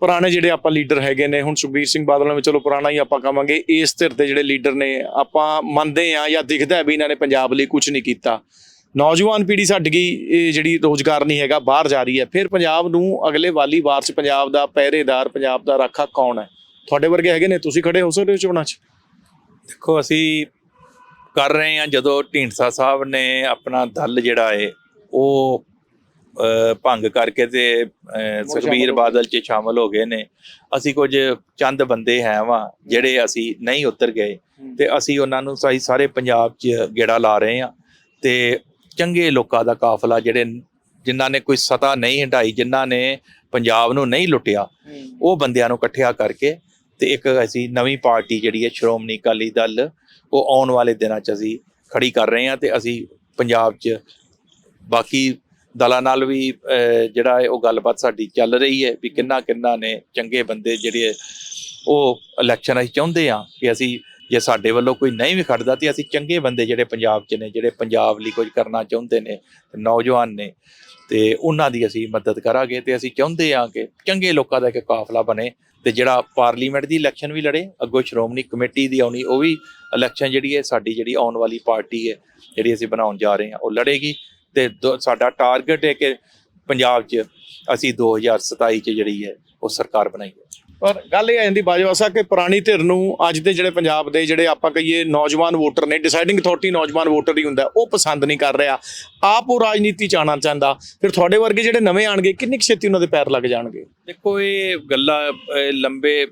ਪੁਰਾਣੇ ਜਿਹੜੇ ਆਪਾਂ ਲੀਡਰ ਹੈਗੇ ਨੇ ਹੁਣ ਸੁਖਬੀਰ ਸਿੰਘ ਬਾਦਲ ਨੂੰ ਚਲੋ ਪੁਰਾਣਾ ਹੀ ਆਪਾਂ ਕਵਾਂਗੇ ਇਸ ਧਿਰ ਦੇ ਜਿਹੜੇ ਲੀਡਰ ਨੇ ਆਪਾਂ ਮੰਨਦੇ ਆ ਜਾਂ ਦਿਖਦਾ ਵੀ ਇਹਨਾਂ ਨੇ ਪੰਜਾਬ ਲਈ ਕੁਝ ਨਹੀਂ ਕੀਤਾ। ਨੌਜਵਾਨ ਪੀੜ੍ਹੀ ਛੱਡ ਗਈ ਇਹ ਜਿਹੜੀ ਰੋਜ਼ਗਾਰ ਨਹੀਂ ਹੈਗਾ ਬਾਹਰ ਜਾ ਰਹੀ ਹੈ। ਫਿਰ ਪੰਜਾਬ ਨੂੰ ਅਗਲੇ ਵਾਲੀ ਵਾਰਸ ਪੰਜਾਬ ਦਾ ਪਹਿਰੇਦਾਰ ਪੰਜਾਬ ਦਾ ਰਾਖਾ ਕੌਣ ਹੈ? ਤੁਹਾਡੇ ਵਰਗੇ ਹੈਗੇ ਨੇ ਤੁਸੀਂ ਖੜੇ ਹੋ ਸਕਦੇ ਹੋ ਚੋਣਾਂ 'ਚ? ਦੇਖੋ ਅਸੀਂ ਕਰ ਰਹੇ ਹਾਂ ਜਦੋਂ ਢੀਂਡਸਾ ਸਾਹਿਬ ਨੇ ਆਪਣਾ ਦਲ ਜਿਹੜਾ ਹੈ ਉਹ ਭੰਗ ਕਰਕੇ ਤੇ ਸੁਖਬੀਰ ਬਾਦਲ 'ਚ ਸ਼ਾਮਲ ਹੋ ਗਏ ਨੇ। ਅਸੀਂ ਕੁਝ ਚੰਦ ਬੰਦੇ ਹੈ ਵਾਂ ਜਿਹੜੇ ਅਸੀਂ ਨਹੀਂ ਉਤਰ ਗਏ ਤੇ ਅਸੀਂ ਉਹਨਾਂ ਨੂੰ ਸਹੀ ਸਾਰੇ ਪੰਜਾਬ 'ਚ ਗੇੜਾ ਲਾ ਰਹੇ ਹਾਂ ਤੇ ਚੰਗੇ ਲੋਕਾਂ ਦਾ ਕਾਫਲਾ ਜਿਹੜੇ ਜਿਨ੍ਹਾਂ ਨੇ ਕੋਈ ਸਤਾ ਨਹੀਂ ਹਟਾਈ ਜਿਨ੍ਹਾਂ ਨੇ ਪੰਜਾਬ ਨੂੰ ਨਹੀਂ ਲੁੱਟਿਆ ਉਹ ਬੰਦਿਆਂ ਨੂੰ ਇਕੱਠਿਆ ਕਰਕੇ ਤੇ ਇੱਕ ਅਸੀਂ ਨਵੀਂ ਪਾਰਟੀ ਜਿਹੜੀ ਹੈ ਸ਼੍ਰੋਮਣੀ ਅਕਾਲੀ ਦਲ, ਉਹ ਆਉਣ ਵਾਲੇ ਦਿਨਾਂ 'ਚ ਅਸੀਂ ਖੜੀ ਕਰ ਰਹੇ ਹਾਂ ਤੇ ਅਸੀਂ ਪੰਜਾਬ 'ਚ ਬਾਕੀ ਦਲਾਂ ਨਾਲ ਵੀ ਜਿਹੜਾ ਹੈ ਉਹ ਗੱਲਬਾਤ ਸਾਡੀ ਚੱਲ ਰਹੀ ਹੈ ਵੀ ਕਿੰਨਾ ਕਿੰਨਾ ਨੇ ਚੰਗੇ ਬੰਦੇ ਜਿਹੜੇ ਉਹ ਇਲੈਕਸ਼ਨ ਅਸੀਂ ਚਾਹੁੰਦੇ ਆ ਕਿ ਅਸੀਂ ਜੇ ਸਾਡੇ ਵੱਲੋਂ ਕੋਈ ਨਹੀਂ ਵੀ ਖੜਦਾ ਤੇ ਅਸੀਂ ਚੰਗੇ ਬੰਦੇ ਜਿਹੜੇ ਪੰਜਾਬ 'ਚ ਨੇ, ਜਿਹੜੇ ਪੰਜਾਬ ਲਈ ਕੁਝ ਕਰਨਾ ਚਾਹੁੰਦੇ ਨੇ ਨੌਜਵਾਨ ਨੇ, ਤੇ ਉਹਨਾਂ ਦੀ ਅਸੀਂ ਮਦਦ ਕਰਾਂਗੇ ਤੇ ਅਸੀਂ ਚਾਹੁੰਦੇ ਆ ਕਿ ਚੰਗੇ ਲੋਕਾਂ ਦਾ ਇੱਕ ਕਾਫਲਾ ਬਣੇ ਤੇ ਜਿਹੜਾ ਪਾਰਲੀਮੈਂਟ ਦੀ ਇਲੈਕਸ਼ਨ ਵੀ ਲੜੇ, ਅੱਗੋਂ ਸ਼੍ਰੋਮਣੀ ਕਮੇਟੀ ਦੀ ਆਉਣੀ, ਉਹ ਵੀ ਇਲੈਕਸ਼ਨ ਜਿਹੜੀ ਹੈ, ਸਾਡੀ ਜਿਹੜੀ ਆਉਣ ਵਾਲੀ ਪਾਰਟੀ ਹੈ, ਜਿਹੜੀ ਅਸੀਂ ਬਣਾਉਣ ਜਾ ਰਹੇ ਹਾਂ, ਉਹ ਲੜੇਗੀ। ਤੇ ਦੋ- ਸਾਡਾ ਟਾਰਗੇਟ ਹੈ ਕਿ ਪੰਜਾਬ 'ਚ ਅਸੀਂ 2027 'ਚ ਜਿਹੜੀ ਹੈ, ਉਹ ਸਰਕਾਰ ਬਣਾਈਏ ਪਰ ਗੱਲ ਇਹ ਆ ਜਾਂਦੀ ਬਾਜਵਾ ਸਾਹਿਬ ਕਿ ਪੁਰਾਣੀ ਧਿਰ ਨੂੰ ਅੱਜ ਦੇ ਜਿਹੜੇ ਪੰਜਾਬ ਦੇ ਜਿਹੜੇ ਆਪਾਂ ਕਹੀਏ ਨੌਜਵਾਨ ਵੋਟਰ ਨੇ ਡਿਸਾਈਡਿੰਗ ਅਥਾਰਟੀ ਨੌਜਵਾਨ ਵੋਟਰ ਹੀ ਹੁੰਦਾ ਉਹ ਪਸੰਦ ਨਹੀਂ ਕਰ ਰਿਹਾ। ਆਪ ਉਹ ਰਾਜਨੀਤੀ ਚ ਆਉਣਾ ਚਾਹੁੰਦਾ। ਫਿਰ ਤੁਹਾਡੇ ਵਰਗੇ ਜਿਹੜੇ ਨਵੇਂ ਆਣਗੇ ਕਿੰਨੀ ਕੁ ਛੇਤੀ ਉਹਨਾਂ ਦੇ ਪੈਰ ਲੱਗ ਜਾਣਗੇ? ਦੇਖੋ ਇਹ ਗੱਲਾਂ ਲੰਬੇ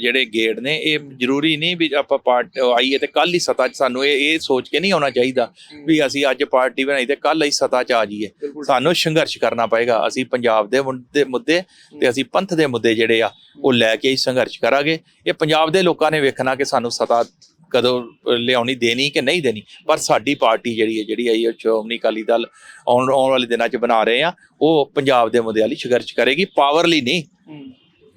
ਜਿਹੜੇ ਗੇੜ ਨੇ ਇਹ ਜ਼ਰੂਰੀ ਨਹੀਂ ਵੀ ਆਪਾਂ ਪਾਰਟ ਆਈਏ ਤੇ ਕੱਲ ਹੀ ਸਤਾ 'ਚ ਸਾਨੂੰ ਇਹ ਇਹ ਸੋਚ ਕੇ ਨਹੀਂ ਆਉਣਾ ਚਾਹੀਦਾ ਵੀ ਅਸੀਂ ਅੱਜ ਪਾਰਟੀ ਬਣਾਈ ਤੇ ਕੱਲ ਹੀ ਸਤਾ 'ਚ ਆ ਜਾਈਏ। ਸਾਨੂੰ ਸੰਘਰਸ਼ ਕਰਨਾ ਪਏਗਾ। ਅਸੀਂ ਪੰਜਾਬ ਦੇ ਮੁੱਦੇ ਤੇ ਅਸੀਂ ਪੰਥ ਦੇ ਮੁੱਦੇ ਜਿਹੜੇ ਆ ਉਹ ਲੈ ਲੈ ਕੇ ਹੀ ਸੰਘਰਸ਼ ਕਰਾਂਗੇ। ਇਹ ਪੰਜਾਬ ਦੇ ਲੋਕਾਂ ਨੇ ਵੇਖਣਾ ਕਿ ਸਾਨੂੰ ਸਤਾ ਕਦੋਂ ਲਿਆਉਣੀ ਦੇਣੀ ਕਿ ਨਹੀਂ ਦੇਣੀ। ਪਰ ਸਾਡੀ ਪਾਰਟੀ ਜਿਹੜੀ ਹੈ ਜਿਹੜੀ ਆਈ ਹੈ ਸ਼੍ਰੋਮਣੀ ਅਕਾਲੀ ਦਲ ਆਉਣ ਆਉਣ ਵਾਲੇ ਦਿਨਾਂ 'ਚ ਬਣਾ ਰਹੇ ਆ ਉਹ ਪੰਜਾਬ ਦੇ ਮੁੱਦਿਆਂ ਲਈ ਸੰਘਰਸ਼ ਕਰੇਗੀ। ਪਾਵਰ ਲਈ ਨਹੀਂ।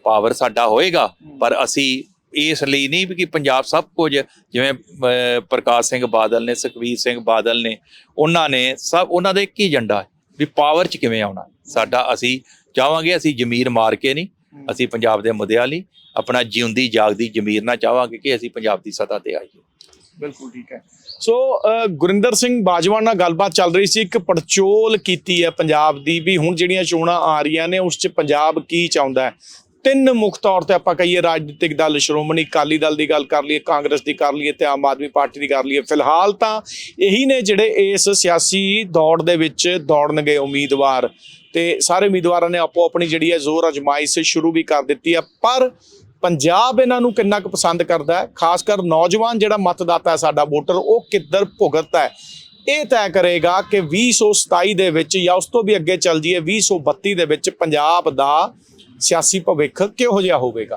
ਪਾਵਰ ਸਾਡਾ ਹੋਏਗਾ ਪਰ ਅਸੀਂ ਇਸ ਲਈ ਨਹੀਂ ਵੀ ਕਿ ਪੰਜਾਬ ਸਭ ਕੁਝ ਜਿਵੇਂ ਪ੍ਰਕਾਸ਼ ਸਿੰਘ ਬਾਦਲ ਨੇ ਸੁਖਬੀਰ ਸਿੰਘ ਬਾਦਲ ਨੇ ਉਹਨਾਂ ਨੇ ਸਭ ਉਹਨਾਂ ਦਾ ਇੱਕ ਹੀ ਏਜੰਡਾ ਹੈ ਵੀ ਪਾਵਰ 'ਚ ਕਿਵੇਂ ਆਉਣਾ। ਸਾਡਾ ਅਸੀਂ ਚਾਹਾਂਗੇ ਅਸੀਂ ਜ਼ਮੀਰ ਮਾਰ ਕੇ ਨਹੀਂ ਅਸੀਂ ਪੰਜਾਬ ਦੇ ਮੁੱਦਿਆਂ ਲਈ ਆਪਣਾ ਜਿਉਂਦੀ ਜਾਗਦੀ ਜ਼ਮੀਰ ਨਾਲ ਚਾਹਾਂਗੇ ਕਿ ਅਸੀਂ ਪੰਜਾਬ ਦੀ ਸਤਾ ਤੇ ਆਈਏ। ਬਿਲਕੁਲ ਠੀਕ ਹੈ। ਸੋ ਗੁਰਿੰਦਰ ਸਿੰਘ ਬਾਜਵਾ ਨਾਲ ਗੱਲਬਾਤ ਚੱਲ ਰਹੀ ਸੀ ਇੱਕ ਪੜਚੋਲ ਕੀਤੀ ਹੈ ਪੰਜਾਬ ਦੀ ਵੀ ਹੁਣ ਜਿਹੜੀਆਂ ਚੋਣਾਂ ਆ ਰਹੀਆਂ ਨੇ ਉਸ 'ਚ ਪੰਜਾਬ ਕੀ ਚਾਹੁੰਦਾ ਹੈ? ਤਿੰਨ ਮੁੱਖ ਤੌਰ ਤੇ ਆਪਾਂ ਕਹੀਏ ਰਾਜਨੀਤਿਕ ਦਲ ਸ਼੍ਰੋਮਣੀ ਅਕਾਲੀ ਦਲ ਦੀ ਗੱਲ ਕਰ ਲਈਏ ਕਾਂਗਰਸ ਦੀ ਕਰ ਲਈਏ ਤੇ ਆਮ ਆਦਮੀ ਪਾਰਟੀ ਦੀ ਕਰ ਲਈਏ। ਫਿਲਹਾਲ ਤਾਂ ਇਹੀ ਨੇ ਜਿਹੜੇ ਇਸ ਸਿਆਸੀ ਦੌੜ ਦੇ ਵਿੱਚ ਦੌੜਨਗੇ ਉਮੀਦਵਾਰ। ਤੇ ਸਾਰੇ ਉਮੀਦਵਾਰਾਂ ਨੇ ਆਪੋ ਆਪਣੀ ਜਿਹੜੀ ਹੈ ਜ਼ੋਰ ਅਜਮਾਇਸ਼ ਸ਼ੁਰੂ ਵੀ ਕਰ ਦਿੱਤੀ ਹੈ। ਪਰ ਪੰਜਾਬ ਇਹਨਾਂ ਨੂੰ ਕਿੰਨਾ ਕੁ ਪਸੰਦ ਕਰਦਾ ਹੈ? ਖਾਸ ਕਰ ਨੌਜਵਾਨ ਜਿਹੜਾ ਮਤਦਾਤਾ ਹੈ, ਸਾਡਾ ਵੋਟਰ, ਉਹ ਕਿੱਧਰ ਭੁਗਤਦਾ ਹੈ? ਇਹ ਤੈਅ ਕਰੇਗਾ ਕਿ 2027 ਦੇ ਵਿੱਚ ਜਾਂ ਉਸ ਤੋਂ ਵੀ ਅੱਗੇ ਚੱਲ ਜਾਈਏ 2032 ਦੇ ਵਿੱਚ ਪੰਜਾਬ ਦਾ ਸਿਆਸੀ ਭਵਿੱਖ ਕਿਹੋ ਜਿਹਾ ਹੋਵੇਗਾ?